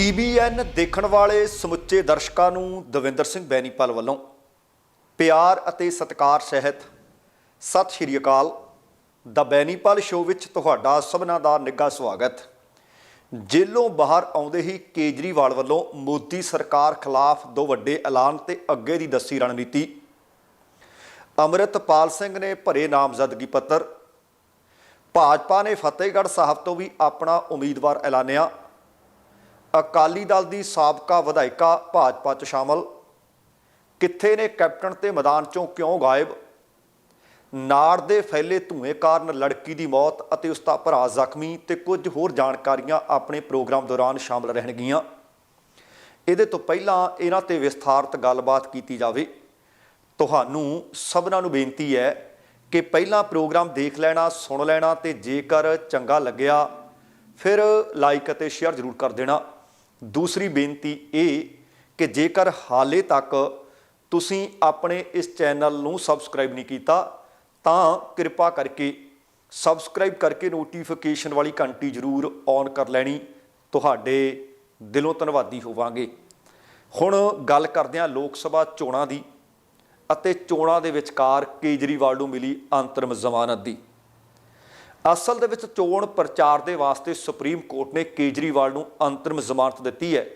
TBN ਦੇਖਣ ਵਾਲੇ ਸਮੁੱਚੇ ਦਰਸ਼ਕਾਂ ਨੂੰ ਦਵਿੰਦਰ ਸਿੰਘ ਬੈਨੀਪਾਲ ਵੱਲੋਂ ਪਿਆਰ ਅਤੇ ਸਤਿਕਾਰ ਸਹਿਤ ਸਤਿ ਸ਼੍ਰੀ ਅਕਾਲ। ਦਾ ਬੈਨੀਪਾਲ ਸ਼ੋਅ ਵਿੱਚ ਤੁਹਾਡਾ ਸਭਨਾਂ ਦਾ ਨਿੱਘਾ ਸਵਾਗਤ। ਜੇਲੋਂ ਬਾਹਰ ਆਉਂਦੇ ਹੀ ਕੇਜਰੀਵਾਲ ਵੱਲੋਂ ਮੋਦੀ ਸਰਕਾਰ ਖਿਲਾਫ ਦੋ ਵੱਡੇ ਐਲਾਨ ਤੇ ਅੱਗੇ ਦੀ ਦੱਸੀ ਰਣਨੀਤੀ। ਅੰਮ੍ਰਿਤਪਾਲ ਸਿੰਘ ਨੇ ਭਰੇ ਨਾਮਜ਼ਦਗੀ ਪੱਤਰ। ਭਾਜਪਾ ਨੇ ਫਤਿਹਗੜ੍ਹ ਸਾਹਿਬ ਤੋਂ ਵੀ ਆਪਣਾ ਉਮੀਦਵਾਰ ਐਲਾਨਿਆ। ਅਕਾਲੀ ਦਲ ਦੀ ਸਾਬਕਾ ਵਿਧਾਇਕਾ ਭਾਜਪਾ 'ਚ ਸ਼ਾਮਲ। ਕਿੱਥੇ ਨੇ ਕੈਪਟਨ ਤੇ ਮੈਦਾਨ 'ਚੋਂ ਕਿਉਂ ਗਾਇਬ? ਨਾੜ ਦੇ ਫੈਲੇ ਧੂਏ ਕਾਰਨ ਲੜਕੀ ਦੀ ਮੌਤ ਅਤੇ ਉਸ ਦਾ ਭਰਾ ਜ਼ਖਮੀ ਤੇ ਕੁਝ ਹੋਰ ਜਾਣਕਾਰੀਆਂ ਆਪਣੇ ਪ੍ਰੋਗਰਾਮ ਦੌਰਾਨ ਸ਼ਾਮਲ ਰਹਿਣਗੀਆਂ। ਇਹਦੇ ਤੋਂ ਪਹਿਲਾਂ ਇਹਨਾਂ ਤੇ ਵਿਸਥਾਰਤ ਗੱਲਬਾਤ ਕੀਤੀ ਜਾਵੇ। ਤੁਹਾਨੂੰ ਸਭਨਾਂ ਨੂੰ ਬੇਨਤੀ ਹੈ ਕਿ ਪਹਿਲਾਂ ਪ੍ਰੋਗਰਾਮ ਦੇਖ ਲੈਣਾ, ਸੁਣ ਲੈਣਾ ਤੇ ਜੇਕਰ ਚੰਗਾ ਲੱਗਿਆ, ਫਿਰ ਲਾਈਕ ਅਤੇ ਸ਼ੇਅਰ ਜ਼ਰੂਰ ਕਰ ਦੇਣਾ। ਦੂਸਰੀ ਬੇਨਤੀ ਇਹ ਕਿ ਜੇਕਰ ਹਾਲੇ ਤੱਕ ਤੁਸੀਂ ਆਪਣੇ ਇਸ ਚੈਨਲ ਨੂੰ ਸਬਸਕ੍ਰਾਈਬ ਨਹੀਂ ਕੀਤਾ, ਤਾਂ ਕਿਰਪਾ ਕਰਕੇ ਸਬਸਕ੍ਰਾਈਬ ਕਰਕੇ ਨੋਟੀਫਿਕੇਸ਼ਨ ਵਾਲੀ ਘੰਟੀ ਜ਼ਰੂਰ ਔਨ ਕਰ ਲੈਣੀ। ਤੁਹਾਡੇ ਦਿਲੋਂ ਧੰਨਵਾਦੀ ਹੋਵਾਂਗੇ। ਹੁਣ ਗੱਲ ਕਰਦੇ ਹਾਂ ਲੋਕ ਸਭਾ ਚੋਣਾਂ ਦੀ ਅਤੇ ਚੋਣਾਂ ਦੇ ਵਿਚਕਾਰ ਕੇਜਰੀਵਾਲ ਨੂੰ ਮਿਲੀ ਅੰਤਰਮ ਜ਼ਮਾਨਤ ਦੀ। ਅਸਲ ਦੇ ਵਿੱਚ ਚੋਣ ਪ੍ਰਚਾਰ ਦੇ ਵਾਸਤੇ ਸੁਪਰੀਮ ਕੋਰਟ ਨੇ ਕੇਜਰੀਵਾਲ ਨੂੰ ਅੰਤਰਿਮ ਜ਼ਮਾਨਤ ਦਿੱਤੀ ਹੈ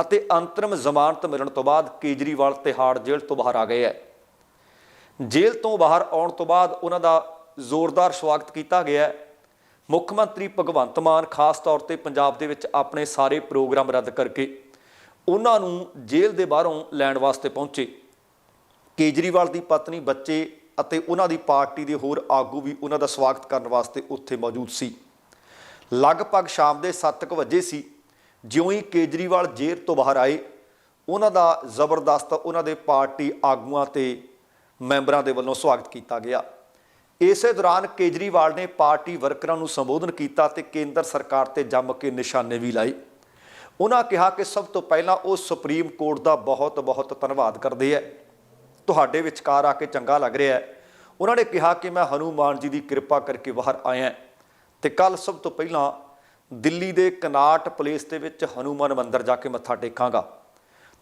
ਅਤੇ ਅੰਤਰਿਮ ਜ਼ਮਾਨਤ ਮਿਲਣ ਤੋਂ ਬਾਅਦ ਕੇਜਰੀਵਾਲ ਤਿਹਾੜ ਜੇਲ੍ਹ ਤੋਂ ਬਾਹਰ ਆ ਗਏ ਹੈ। ਜੇਲ੍ਹ ਤੋਂ ਬਾਹਰ ਆਉਣ ਤੋਂ ਬਾਅਦ ਉਹਨਾਂ ਦਾ ਜ਼ੋਰਦਾਰ ਸਵਾਗਤ ਕੀਤਾ ਗਿਆ ਮੁੱਖ ਮੰਤਰੀ ਭਗਵੰਤ ਮਾਨ ਖਾਸ ਤੌਰ ਤੇ ਪੰਜਾਬ ਦੇ ਵਿੱਚ ਆਪਣੇ ਸਾਰੇ ਪ੍ਰੋਗਰਾਮ ਰੱਦ ਕਰਕੇ ਉਹਨਾਂ ਨੂੰ ਜੇਲ੍ਹ ਦੇ ਬਾਹਰੋਂ ਲੈਣ ਵਾਸਤੇ ਪਹੁੰਚੇ। ਕੇਜਰੀਵਾਲ ਦੀ ਪਤਨੀ ਬੱਚੇ ਅਤੇ ਉਹਨਾਂ ਦੀ ਪਾਰਟੀ ਦੇ ਹੋਰ ਆਗੂ ਵੀ ਉਹਨਾਂ ਦਾ ਸਵਾਗਤ ਕਰਨ ਵਾਸਤੇ ਉੱਥੇ ਮੌਜੂਦ ਸੀ। ਲਗਭਗ ਸ਼ਾਮ ਦੇ 7:00 ਵਜੇ ਸੀ, ਜਿਉਂ ਹੀ ਕੇਜਰੀਵਾਲ ਜੇਲ੍ਹ ਤੋਂ ਬਾਹਰ ਆਏ, ਉਹਨਾਂ ਦਾ ਜ਼ਬਰਦਸਤ ਉਹਨਾਂ ਦੇ ਪਾਰਟੀ ਆਗੂਆਂ ਤੇ ਮੈਂਬਰਾਂ ਦੇ ਵੱਲੋਂ ਸਵਾਗਤ ਕੀਤਾ ਗਿਆ। ਇਸੇ ਦੌਰਾਨ ਕੇਜਰੀਵਾਲ ਨੇ ਪਾਰਟੀ ਵਰਕਰਾਂ ਨੂੰ ਸੰਬੋਧਨ ਕੀਤਾ ਤੇ ਕੇਂਦਰ ਸਰਕਾਰ ਤੇ ਜੰਮ ਕੇ ਨਿਸ਼ਾਨੇ ਵੀ ਲਾਏ। ਉਹਨਾਂ ਕਿਹਾ ਕਿ ਸਭ ਤੋਂ ਪਹਿਲਾਂ ਉਹ ਸੁਪਰੀਮ ਕੋਰਟ ਦਾ ਬਹੁਤ ਬਹੁਤ ਧੰਨਵਾਦ ਕਰਦੇ ਹੈ ਤੁਹਾਡੇ ਵਿਚਕਾਰ ਆ ਕੇ ਚੰਗਾ ਲੱਗ ਰਿਹਾ ਹੈ। ਉਹਨਾਂ ਨੇ ਕਿਹਾ ਕਿ ਮੈਂ ਹਨੂਮਾਨ ਜੀ ਦੀ ਕਿਰਪਾ ਕਰਕੇ ਬਾਹਰ ਆਇਆ ਤੇ ਕੱਲ ਸਭ ਤੋਂ ਪਹਿਲਾਂ ਦਿੱਲੀ ਦੇ ਕਨਾਟ ਪਲੇਸ ਦੇ ਵਿੱਚ ਹਨੂਮਾਨ ਮੰਦਿਰ ਜਾ ਕੇ ਮੱਥਾ ਟੇਕਾਂਗਾ।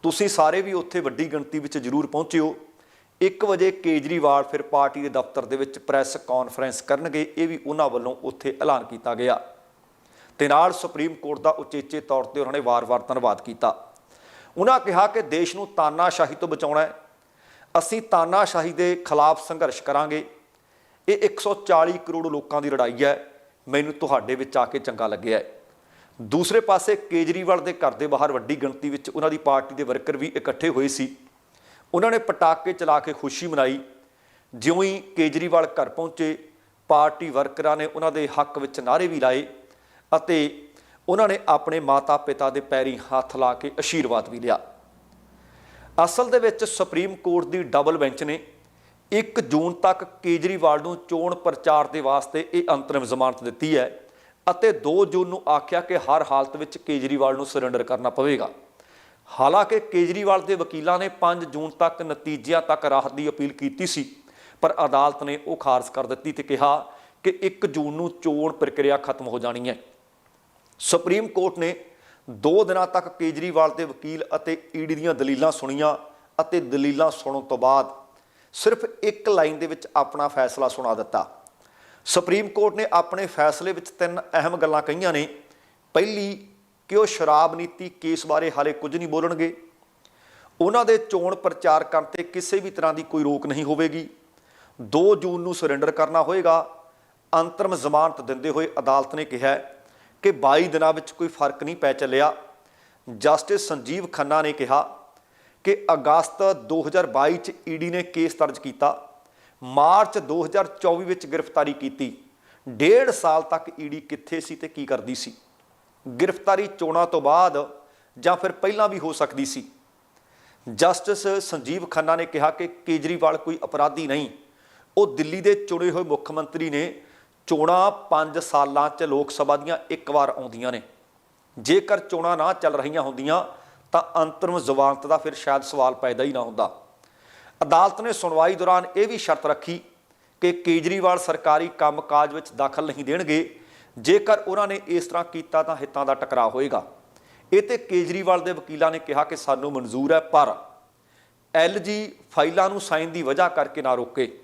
ਤੁਸੀਂ ਸਾਰੇ ਵੀ ਉੱਥੇ ਵੱਡੀ ਗਿਣਤੀ ਵਿੱਚ ਜ਼ਰੂਰ ਪਹੁੰਚਿਓ 1 ਵਜੇ ਕੇਜਰੀਵਾਲ ਫਿਰ ਪਾਰਟੀ ਦੇ ਦਫ਼ਤਰ ਦੇ ਵਿੱਚ ਪ੍ਰੈਸ ਕਾਨਫਰੰਸ ਕਰਨਗੇ, ਇਹ ਵੀ ਉਹਨਾਂ ਵੱਲੋਂ ਉੱਥੇ ਐਲਾਨ ਕੀਤਾ ਗਿਆ। ਤੇ ਨਾਲ ਸੁਪਰੀਮ ਕੋਰਟ ਦਾ ਉਚੇਚੇ ਤੌਰ ਤੇ ਉਹਨਾਂ ਨੇ ਵਾਰ-ਵਾਰ ਧੰਨਵਾਦ ਕੀਤਾ। ਉਹਨਾਂ ਕਿਹਾ ਕਿ ਦੇਸ਼ ਨੂੰ ਤਾਨਾਸ਼ਾਹੀ ਤੋਂ ਬਚਾਉਣਾ ਹੈ। ਅਸੀਂ ਤਾਨਾਸ਼ਾਹੀ ਦੇ ਖਿਲਾਫ ਸੰਘਰਸ਼ ਕਰਾਂਗੇ। ਇਹ 140 ਕਰੋੜ ਲੋਕਾਂ ਦੀ ਲੜਾਈ ਹੈ। ਮੈਨੂੰ ਤੁਹਾਡੇ ਵਿੱਚ ਆ ਕੇ ਚੰਗਾ ਲੱਗਿਆ ਹੈ। ਦੂਸਰੇ ਪਾਸੇ ਕੇਜਰੀਵਾਲ ਦੇ ਘਰ ਦੇ ਬਾਹਰ ਵੱਡੀ ਗਿਣਤੀ ਵਿੱਚ ਉਹਨਾਂ ਦੀ ਪਾਰਟੀ ਦੇ ਵਰਕਰ ਵੀ ਇਕੱਠੇ ਹੋਏ ਸੀ। ਉਹਨਾਂ ਨੇ ਪਟਾਕੇ ਚਲਾ ਕੇ ਖੁਸ਼ੀ ਮਨਾਈ। ਜਿਉਂ ਹੀ ਕੇਜਰੀਵਾਲ ਘਰ ਪਹੁੰਚੇ, ਪਾਰਟੀ ਵਰਕਰਾਂ ਨੇ ਉਹਨਾਂ ਦੇ ਹੱਕ ਵਿੱਚ ਨਾਅਰੇ ਵੀ ਲਾਏ ਅਤੇ ਉਹਨਾਂ ਨੇ ਆਪਣੇ ਮਾਤਾ-ਪਿਤਾ ਦੇ ਪੈਰੀ ਹੱਥ ਲਾ ਕੇ ਅਸ਼ੀਰਵਾਦ ਵੀ ਲਿਆ। ਅਸਲ ਦੇ ਵਿੱਚ ਸੁਪਰੀਮ ਕੋਰਟ ਦੀ ਡਬਲ ਬੈਂਚ ਨੇ 1 ਜੂਨ ਤੱਕ ਕੇਜਰੀਵਾਲ ਨੂੰ ਚੋਣ ਪ੍ਰਚਾਰ ਦੇ ਵਾਸਤੇ ਇਹ ਅੰਤਰਿਮ ਜ਼ਮਾਨਤ ਦਿੱਤੀ ਹੈ ਅਤੇ 2 ਜੂਨ ਨੂੰ ਆਖਿਆ ਕਿ ਹਰ ਹਾਲਤ ਵਿੱਚ ਕੇਜਰੀਵਾਲ ਨੂੰ ਸਰੈਂਡਰ ਕਰਨਾ ਪਵੇਗਾ। ਹਾਲਾਂਕਿ ਕੇਜਰੀਵਾਲ ਦੇ ਵਕੀਲਾਂ ਨੇ 5 ਜੂਨ ਤੱਕ ਨਤੀਜਿਆਂ ਤੱਕ ਰਾਹਤ ਦੀ ਅਪੀਲ ਕੀਤੀ ਸੀ, ਪਰ ਅਦਾਲਤ ਨੇ ਉਹ ਖਾਰਜ ਕਰ ਦਿੱਤੀ ਤੇ ਕਿਹਾ ਕਿ 1 ਜੂਨ ਨੂੰ ਚੋਣ ਪ੍ਰਕਿਰਿਆ ਖਤਮ ਹੋ ਜਾਣੀ ਹੈ। ਸੁਪਰੀਮ ਕੋਰਟ ਨੇ 2 ਦਿਨਾਂ ਤੱਕ ਕੇਜਰੀਵਾਲ ਦੇ ਵਕੀਲ ਅਤੇ ਈਡੀ ਦੀਆਂ ਦਲੀਲਾਂ ਸੁਣੀਆਂ ਅਤੇ ਦਲੀਲਾਂ ਸੁਣਨ ਤੋਂ ਬਾਅਦ ਸਿਰਫ ਇੱਕ ਲਾਈਨ ਦੇ ਵਿੱਚ ਆਪਣਾ ਫੈਸਲਾ ਸੁਣਾ ਦਿੱਤਾ। ਸੁਪਰੀਮ ਕੋਰਟ ਨੇ ਆਪਣੇ ਫੈਸਲੇ ਵਿੱਚ ਤਿੰਨ ਅਹਿਮ ਗੱਲਾਂ ਕਹੀਆਂ ਨੇ। ਪਹਿਲੀ, ਕਿ ਉਹ ਸ਼ਰਾਬ ਨੀਤੀ ਕੇਸ ਬਾਰੇ ਹਾਲੇ ਕੁਝ ਨਹੀਂ ਬੋਲਣਗੇ। ਉਹਨਾਂ ਦੇ ਚੋਣ ਪ੍ਰਚਾਰ ਕਰਨ ਤੇ ਕਿਸੇ ਵੀ ਤਰ੍ਹਾਂ ਦੀ ਕੋਈ ਰੋਕ ਨਹੀਂ ਹੋਵੇਗੀ। 2 ਜੂਨ ਨੂੰ ਸਰੈਂਡਰ ਕਰਨਾ ਹੋਏਗਾ। ਅੰਤਰਮ ਜ਼ਮਾਨਤ ਦਿੰਦੇ ਹੋਏ ਅਦਾਲਤ ਨੇ ਕਿਹਾ ਕਿ 22 ਦਿਨਾਂ ਵਿੱਚ ਕੋਈ ਫ਼ਰਕ ਨਹੀਂ ਪੈ ਚੱਲਿਆ। ਜਸਟਿਸ ਸੰਜੀਵ ਖੰਨਾ ਨੇ ਕਿਹਾ ਕਿ ਅਗਸਤ 2022 ਚ ਈਡੀ ਨੇ ਕੇਸ ਦਰਜ ਕੀਤਾ। ਮਾਰਚ 2024 ਵਿੱਚ ਗ੍ਰਿਫਤਾਰੀ ਕੀਤੀ। ਡੇਢ ਸਾਲ ਤੱਕ ਈਡੀ ਕਿੱਥੇ ਸੀ ਤੇ ਕੀ ਕਰਦੀ ਸੀ? ਗ੍ਰਿਫਤਾਰੀ ਚੋਣਾਂ ਤੋਂ ਬਾਅਦ ਜਾਂ ਫਿਰ ਪਹਿਲਾਂ ਵੀ ਹੋ ਸਕਦੀ ਸੀ? ਜਸਟਿਸ ਸੰਜੀਵ ਖੰਨਾ ਨੇ ਕਿਹਾ ਕਿ ਕੇਜਰੀਵਾਲ ਕੋਈ ਅਪਰਾਧੀ ਨਹੀਂ। ਉਹ ਦਿੱਲੀ ਦੇ ਚੁਣੇ ਹੋਏ ਮੁੱਖ ਮੰਤਰੀ ਨੇ ਚੋਣਾਂ 5 ਸਾਲਾਂ 'ਚ ਲੋਕ ਸਭਾ ਦੀਆਂ ਇੱਕ ਵਾਰ ਆਉਂਦੀਆਂ ਨੇ। ਜੇਕਰ ਚੋਣਾਂ ਨਾ ਚੱਲ ਰਹੀਆਂ ਹੁੰਦੀਆਂ, ਤਾਂ ਅੰਤਰਮ ਜ਼ਮਾਨਤ ਦਾ ਫਿਰ ਸ਼ਾਇਦ ਸਵਾਲ ਪੈਦਾ ਹੀ ਨਾ ਹੁੰਦਾ। ਅਦਾਲਤ ਨੇ ਸੁਣਵਾਈ ਦੌਰਾਨ ਇਹ ਵੀ ਸ਼ਰਤ ਰੱਖੀ ਕਿ ਕੇਜਰੀਵਾਲ ਸਰਕਾਰੀ ਕੰਮਕਾਜ ਵਿੱਚ ਦਾਖਲ ਨਹੀਂ ਦੇਣਗੇ। ਜੇਕਰ ਉਹਨਾਂ ਨੇ ਇਸ ਤਰ੍ਹਾਂ ਕੀਤਾ, ਤਾਂ ਹਿੱਤਾਂ ਦਾ ਟਕਰਾਅ ਹੋਏਗਾ। ਇਹ ਤੇ ਕੇਜਰੀਵਾਲ ਦੇ ਵਕੀਲਾਂ ਨੇ ਕਿਹਾ ਕਿ ਸਾਨੂੰ ਮਨਜ਼ੂਰ ਹੈ, ਪਰ ਐਲਜੀ ਫਾਈਲਾਂ ਨੂੰ ਸਾਈਨ ਦੀ ਵਜ੍ਹਾ ਕਰਕੇ ਨਾ ਰੋਕੇ।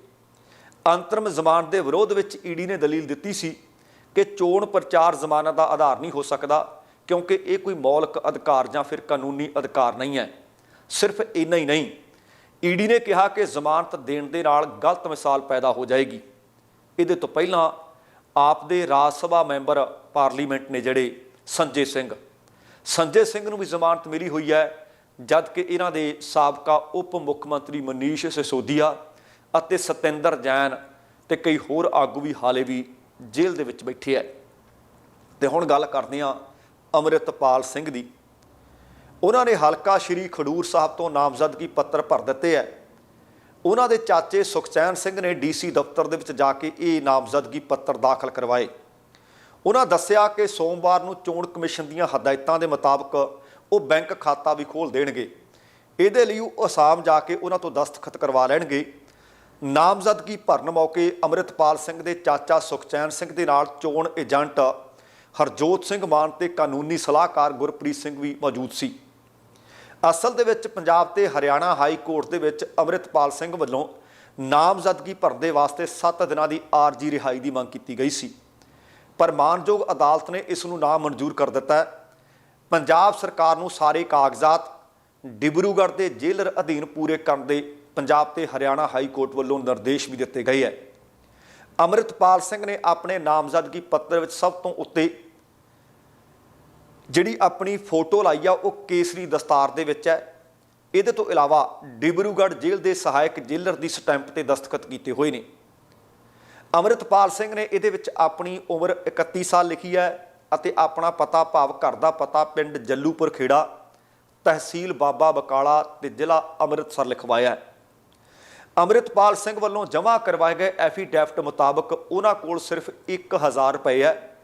ਅੰਤਰਮ ਜ਼ਮਾਨਤ ਦੇ ਵਿਰੋਧ ਵਿੱਚ ਈਡੀ ਨੇ ਦਲੀਲ ਦਿੱਤੀ ਸੀ ਕਿ ਚੋਣ ਪ੍ਰਚਾਰ ਜ਼ਮਾਨਤ ਦਾ ਆਧਾਰ ਨਹੀਂ ਹੋ ਸਕਦਾ, ਕਿਉਂਕਿ ਇਹ ਕੋਈ ਮੌਲਿਕ ਅਧਿਕਾਰ ਜਾਂ ਫਿਰ ਕਾਨੂੰਨੀ ਅਧਿਕਾਰ ਨਹੀਂ ਹੈ। ਸਿਰਫ ਇੰਨਾ ਹੀ ਨਹੀਂ, ਈਡੀ ਨੇ ਕਿਹਾ ਕਿ ਜ਼ਮਾਨਤ ਦੇਣ ਦੇ ਨਾਲ ਗਲਤ ਮਿਸਾਲ ਪੈਦਾ ਹੋ ਜਾਏਗੀ। ਇਹਦੇ ਤੋਂ ਪਹਿਲਾਂ ਆਪ ਦੇ ਰਾਜ ਸਭਾ ਮੈਂਬਰ ਪਾਰਲੀਮੈਂਟ ਨੇ ਜਿਹੜੇ ਸੰਜੇ ਸਿੰਘ। ਸੰਜੇ ਸਿੰਘ ਨੂੰ ਵੀ ਜ਼ਮਾਨਤ ਮਿਲੀ ਹੋਈ ਹੈ ਜਦ ਕਿ ਇਹਨਾਂ ਦੇ ਸਾਬਕਾ ਉਪ ਮੁੱਖ ਮੰਤਰੀ ਮਨੀਸ਼ ਸਿਸੋਦੀਆ ਅਤੇ ਸਤਿੰਦਰ ਜੈਨ ਤੇ ਕਈ ਹੋਰ ਆਗੂ ਵੀ ਹਾਲੇ ਵੀ ਜੇਲ੍ਹ ਦੇ ਵਿੱਚ ਬੈਠੇ ਹੈ ਤੇ ਹੁਣ ਗੱਲ ਕਰਦੇ ਹਾਂ ਅੰਮ੍ਰਿਤਪਾਲ ਸਿੰਘ ਦੀ। ਉਹਨਾਂ ਨੇ ਹਲਕਾ ਸ਼੍ਰੀ ਖਡੂਰ ਸਾਹਿਬ ਤੋਂ ਨਾਮਜ਼ਦਗੀ ਪੱਤਰ ਭਰ ਦਿੱਤੇ ਹੈ ਉਹਨਾਂ ਦੇ ਚਾਚੇ ਸੁਖਚੈਨ ਸਿੰਘ ਨੇ ਡੀਸੀ ਦਫ਼ਤਰ ਦੇ ਵਿੱਚ ਜਾ ਕੇ ਇਹ ਨਾਮਜ਼ਦਗੀ ਪੱਤਰ ਦਾਖਲ ਕਰਵਾਏ। ਉਹਨਾਂ ਦੱਸਿਆ ਕਿ ਸੋਮਵਾਰ ਨੂੰ ਚੋਣ ਕਮਿਸ਼ਨ ਦੀਆਂ ਹਦਾਇਤਾਂ ਦੇ ਮੁਤਾਬਕ ਉਹ ਬੈਂਕ ਖਾਤਾ ਵੀ ਖੋਲ ਦੇਣਗੇ। ਇਹਦੇ ਲਈ ਉਹ ਅਸਾਮ ਜਾ ਕੇ ਉਹਨਾਂ ਤੋਂ ਦਸਤਖਤ ਕਰਵਾ ਲੈਣਗੇ। ਨਾਮਜ਼ਦਗੀ ਭਰਨ ਮੌਕੇ ਅੰਮ੍ਰਿਤਪਾਲ ਸਿੰਘ ਦੇ ਚਾਚਾ ਸੁਖਚੈਨ ਸਿੰਘ ਦੇ ਨਾਲ ਚੋਣ ਏਜੰਟ ਹਰਜੋਤ ਸਿੰਘ ਮਾਨ ਤੇ ਕਾਨੂੰਨੀ ਸਲਾਹਕਾਰ ਗੁਰਪ੍ਰੀਤ ਸਿੰਘ ਵੀ ਮੌਜੂਦ ਸੀ। ਅਸਲ ਦੇ ਵਿੱਚ ਪੰਜਾਬ ਤੇ ਹਰਿਆਣਾ ਹਾਈ ਕੋਰਟ ਦੇ ਵਿੱਚ ਅੰਮ੍ਰਿਤਪਾਲ ਸਿੰਘ ਵੱਲੋਂ ਨਾਮਜ਼ਦਗੀ ਭਰਨ ਦੇ ਵਾਸਤੇ 7 ਦਿਨਾਂ ਦੀ ਆਰਜੀ ਰਿਹਾਈ ਦੀ ਮੰਗ ਕੀਤੀ ਗਈ ਸੀ। ਪਰ ਮਾਨਯੋਗ ਅਦਾਲਤ ਨੇ ਇਸ ਨੂੰ ਨਾ ਮਨਜ਼ੂਰ ਕਰ ਦਿੱਤਾ ਹੈ। ਪੰਜਾਬ ਸਰਕਾਰ ਨੂੰ ਸਾਰੇ ਕਾਗਜ਼ਾਤ ਡਿਬਰੂਗੜ੍ਹ ਦੇ ਜੇਲਰ ਅਧੀਨ ਪੂਰੇ ਕਰਨ ਦੇ ਪੰਜਾਬ ਤੇ ਹਰਿਆਣਾ ਹਾਈ ਕੋਰਟ ਵੱਲੋਂ ਨਿਰਦੇਸ਼ ਵੀ ਦਿੱਤੇ ਗਏ ਹੈ। ਅੰਮ੍ਰਿਤਪਾਲ ਸਿੰਘ ਨੇ ਆਪਣੇ ਨਾਮਜ਼ਦਗੀ ਪੱਤਰ ਵਿੱਚ ਸਭ ਤੋਂ ਉੱਤੇ ਜਿਹੜੀ ਆਪਣੀ ਫੋਟੋ ਲਾਈ ਆ, ਉਹ ਕੇਸਰੀ ਦਸਤਾਰ ਦੇ ਵਿੱਚ ਹੈ। ਇਹਦੇ ਤੋਂ ਇਲਾਵਾ ਡਿਬਰੂਗੜ੍ਹ ਜੇਲ੍ਹ ਦੇ ਸਹਾਇਕ ਜੇਲਰ ਦੀ ਸਟੈਂਪ ਤੇ ਦਸਤਖਤ ਕੀਤੇ ਹੋਏ ਨੇ। ਅੰਮ੍ਰਿਤਪਾਲ ਸਿੰਘ ਨੇ ਇਹਦੇ ਵਿੱਚ ਆਪਣੀ ਉਮਰ 31 ਸਾਲ ਲਿਖੀ ਹੈ ਅਤੇ ਆਪਣਾ ਪਤਾ ਭਾਵ ਘਰ ਦਾ ਪਤਾ ਪਿੰਡ ਜੱਲੂਪੁਰ ਖੇੜਾ ਤਹਿਸੀਲ ਬਾਬਾ ਬਕਾਲਾ ਤੇ ਜ਼ਿਲ੍ਹਾ ਅੰਮ੍ਰਿਤਸਰ ਲਿਖਵਾਇਆ ਹੈ। ਅੰਮ੍ਰਿਤਪਾਲ ਸਿੰਘ ਵੱਲੋਂ ਜਮ੍ਹਾਂ ਕਰਵਾਏ ਗਏ ਐਫੀਡੈਵਿਟ ਮੁਤਾਬਕ ਉਹਨਾਂ ਕੋਲ ਸਿਰਫ 1000 ਰੁਪਏ ਹੈ।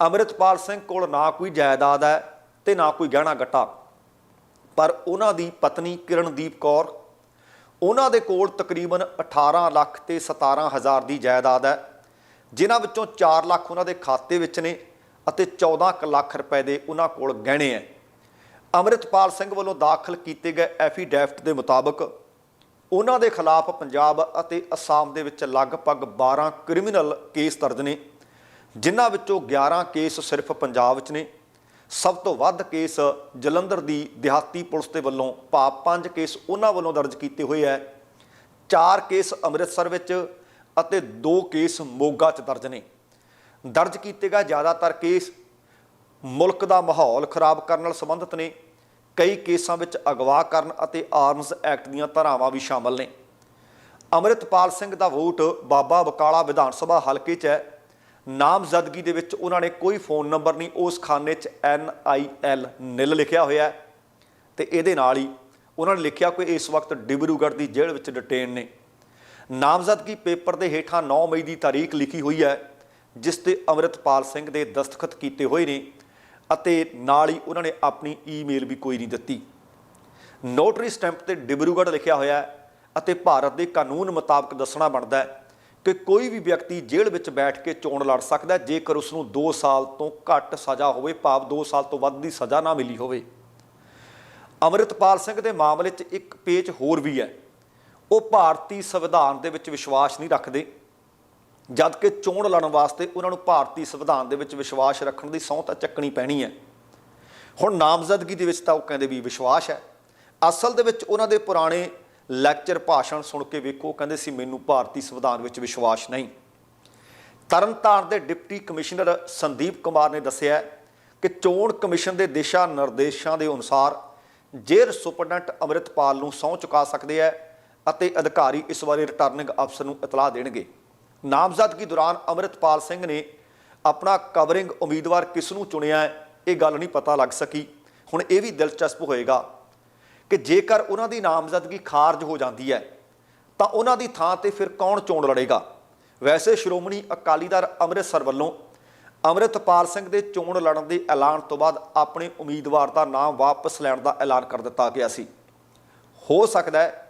ਅੰਮ੍ਰਿਤਪਾਲ ਸਿੰਘ ਕੋਲ ਨਾ ਕੋਈ ਜਾਇਦਾਦ ਹੈ ਤੇ ਨਾ ਕੋਈ ਗਹਿਣਾ ਗੱਟਾ। ਪਰ ਉਹਨਾਂ ਦੀ ਪਤਨੀ ਕਿਰਨਦੀਪ ਕੌਰ, ਉਹਨਾਂ ਦੇ ਕੋਲ ਤਕਰੀਬਨ 18 ਲੱਖ ਤੇ 17 ਹਜ਼ਾਰ ਦੀ ਜਾਇਦਾਦ ਹੈ, ਜਿਨ੍ਹਾਂ ਵਿੱਚੋਂ 4 ਲੱਖ ਉਹਨਾਂ ਦੇ ਖਾਤੇ ਵਿੱਚ ਨੇ ਅਤੇ 14 ਕੁ ਲੱਖ ਰੁਪਏ ਦੇ ਉਹਨਾਂ ਕੋਲ ਗਹਿਣੇ ਹੈ। ਅੰਮ੍ਰਿਤਪਾਲ ਸਿੰਘ ਵੱਲੋਂ ਦਾਖਲ ਕੀਤੇ ਗਏ ਐਫੀਡੈਵਿਟ ਦੇ ਮੁਤਾਬਕ ਉਹਨਾਂ ਦੇ ਖਿਲਾਫ ਪੰਜਾਬ ਅਤੇ ਅਸਾਮ ਦੇ ਵਿੱਚ ਲਗਭਗ 12 ਕ੍ਰਿਮੀਨਲ ਕੇਸ ਦਰਜ ਨੇ, ਜਿਨ੍ਹਾਂ ਵਿੱਚੋਂ 11 ਕੇਸ ਸਿਰਫ ਪੰਜਾਬ ਵਿੱਚ ਨੇ। ਸਭ ਤੋਂ ਵੱਧ ਕੇਸ ਜਲੰਧਰ ਦੀ ਦਿਹਾਤੀ ਪੁਲਿਸ ਦੇ ਵੱਲੋਂ ਭਾਵ 5 ਕੇਸ ਉਹਨਾਂ ਵੱਲੋਂ ਦਰਜ ਕੀਤੇ ਹੋਏ ਹੈ 4 ਕੇਸ ਅੰਮ੍ਰਿਤਸਰ ਵਿੱਚ ਅਤੇ 2 ਕੇਸ ਮੋਗਾ 'ਚ ਦਰਜ ਨੇ। ਦਰਜ ਕੀਤੇ ਗਏ ਜ਼ਿਆਦਾਤਰ ਕੇਸ ਮੁਲਕ ਦਾ ਮਾਹੌਲ ਖਰਾਬ ਕਰਨ ਨਾਲ ਸੰਬੰਧਿਤ ਨੇ। ਕਈ ਕੇਸਾਂ ਵਿੱਚ ਅਗਵਾ ਕਰਨ ਅਤੇ ਆਰਮਸ ਐਕਟ ਦੀਆਂ ਧਾਰਾਵਾਂ ਵੀ ਸ਼ਾਮਲ ਨੇ। ਅੰਮ੍ਰਿਤਪਾਲ ਸਿੰਘ ਦਾ ਵੋਟ ਬਾਬਾ ਬਕਾਲਾ ਵਿਧਾਨ ਸਭਾ ਹਲਕੇ 'ਚ ਹੈ। ਨਾਮਜ਼ਦਗੀ ਦੇ ਵਿੱਚ ਉਹਨਾਂ ਨੇ ਕੋਈ ਫੋਨ ਨੰਬਰ ਨਹੀਂ, ਉਸ ਖਾਨੇ 'ਚ ਐਨ ਆਈ ਐਲ ਨਿਲ ਲਿਖਿਆ ਹੋਇਆ ਹੈ। ਤੇ ਇਹਦੇ ਨਾਲ ਹੀ ਉਹਨਾਂ ਨੇ ਲਿਖਿਆ ਕਿ ਇਸ ਵਕਤ ਡਿਬਰੂਗੜ੍ਹ ਦੀ ਜੇਲ੍ਹ ਵਿੱਚ ਡਿਟੇਨ ਨੇ। ਨਾਮਜ਼ਦਗੀ ਪੇਪਰ ਦੇ ਹੇਠਾਂ 9 ਮਈ ਦੀ ਤਾਰੀਖ ਲਿਖੀ ਹੋਈ ਹੈ, ਜਿਸ ਤੇ ਅੰਮ੍ਰਿਤਪਾਲ ਸਿੰਘ ਦੇ ਦਸਤਖਤ ਕੀਤੇ ਹੋਏ ਨੇ। ਅਤੇ ਨਾਲ ਹੀ ਉਹਨਾਂ ਨੇ ਆਪਣੀ ਈਮੇਲ ਵੀ ਕੋਈ ਨਹੀਂ ਦਿੱਤੀ। ਨੋਟਰੀ ਸਟੈਂਪ ਤੇ ਡਿਬਰੂਗੜ੍ਹ ਲਿਖਿਆ ਹੋਇਆ ਹੈ ਅਤੇ ਭਾਰਤ ਦੇ ਕਾਨੂੰਨ ਮੁਤਾਬਕ ਦੱਸਣਾ ਬਣਦਾ ਹੈ ਕਿ ਕੋਈ ਵੀ ਵਿਅਕਤੀ ਜੇਲ੍ਹ ਵਿੱਚ ਬੈਠ ਕੇ ਚੋਣ ਲੜ ਸਕਦਾ ਹੈ, ਜੇਕਰ ਉਸ ਨੂੰ 2 ਸਾਲ ਤੋਂ ਘੱਟ ਸਜ਼ਾ ਹੋਵੇ, ਭਾਵ 2 ਸਾਲ ਤੋਂ ਵੱਧ ਦੀ ਸਜ਼ਾ ਨਾ ਮਿਲੀ ਹੋਵੇ। ਅੰਮ੍ਰਿਤਪਾਲ ਸਿੰਘ ਦੇ ਮਾਮਲੇ 'ਚ ਇੱਕ ਪੇਚ ਹੋਰ ਵੀ ਹੈ। ਉਹ ਭਾਰਤੀ ਸੰਵਿਧਾਨ ਦੇ ਵਿੱਚ ਵਿਸ਼ਵਾਸ ਨਹੀਂ ਰੱਖਦੇ। ਜਦ ਕਿ ਚੋਣ ਲੜਨ ਵਾਸਤੇ ਉਹਨਾਂ ਨੂੰ ਭਾਰਤੀ ਸੰਵਿਧਾਨ ਦੇ ਵਿੱਚ ਵਿਸ਼ਵਾਸ ਰੱਖਣ ਦੀ ਸਹੁੰ ਤਾਂ ਚੱਕਣੀ ਪੈਣੀ ਹੈ। ਹੁਣ ਨਾਮਜ਼ਦਗੀ ਦੇ ਵਿੱਚ ਤਾਂ ਉਹ ਕਹਿੰਦੇ ਵੀ ਵਿਸ਼ਵਾਸ ਹੈ। ਅਸਲ ਦੇ ਵਿੱਚ ਉਹਨਾਂ ਦੇ ਪੁਰਾਣੇ ਲੈਕਚਰ ਭਾਸ਼ਣ ਸੁਣ ਕੇ ਵੇਖੋ ਕਹਿੰਦੇ ਸੀ, ਮੈਨੂੰ ਭਾਰਤੀ ਸੰਵਿਧਾਨ ਵਿੱਚ ਵਿਸ਼ਵਾਸ ਨਹੀਂ। ਤਰਨਤਾਰਨ ਦੇ ਡਿਪਟੀ ਕਮਿਸ਼ਨਰ ਸੰਦੀਪ ਕੁਮਾਰ ਨੇ ਦੱਸਿਆ ਕਿ ਚੋਣ ਕਮਿਸ਼ਨ ਦੇ ਦਿਸ਼ਾ ਨਿਰਦੇਸ਼ਾਂ ਦੇ ਅਨੁਸਾਰ ਜੇਲ੍ਹ ਸੁਪਰਡੈਂਟ ਅੰਮ੍ਰਿਤਪਾਲ ਨੂੰ ਸਹੁੰ ਚੁਕਾ ਸਕਦੇ ਹੈ ਅਤੇ ਅਧਿਕਾਰੀ ਇਸ ਬਾਰੇ ਰਿਟਰਨਿੰਗ ਅਫਸਰ ਨੂੰ ਇਤਲਾਹ ਦੇਣਗੇ। ਨਾਮਜ਼ਦਗੀ ਦੌਰਾਨ ਅੰਮ੍ਰਿਤਪਾਲ ਸਿੰਘ ਨੇ ਆਪਣਾ ਕਵਰਿੰਗ ਉਮੀਦਵਾਰ ਕਿਸ ਨੂੰ ਚੁਣਿਆ ਹੈ, ਇਹ ਗੱਲ ਨਹੀਂ ਪਤਾ ਲੱਗ ਸਕੀ। ਹੁਣ ਇਹ ਵੀ ਦਿਲਚਸਪ ਹੋਏਗਾ ਕਿ ਜੇਕਰ ਉਹਨਾਂ ਦੀ ਨਾਮਜ਼ਦਗੀ ਖਾਰਜ ਹੋ ਜਾਂਦੀ ਹੈ, ਤਾਂ ਉਹਨਾਂ ਦੀ ਥਾਂ ਤੇ ਫਿਰ ਕੌਣ ਚੋਣ ਲੜੇਗਾ? ਵੈਸੇ ਸ਼੍ਰੋਮਣੀ ਅਕਾਲੀ ਦਲ ਅੰਮ੍ਰਿਤਸਰ ਵੱਲੋਂ ਅੰਮ੍ਰਿਤਪਾਲ ਸਿੰਘ ਦੇ ਚੋਣ ਲੜਨ ਦੇ ਐਲਾਨ ਤੋਂ ਬਾਅਦ ਆਪਣੇ ਉਮੀਦਵਾਰ ਦਾ ਨਾਮ ਵਾਪਸ ਲੈਣ ਦਾ ਐਲਾਨ ਕਰ ਦਿੱਤਾ ਗਿਆ ਸੀ। ਹੋ ਸਕਦਾ ਹੈ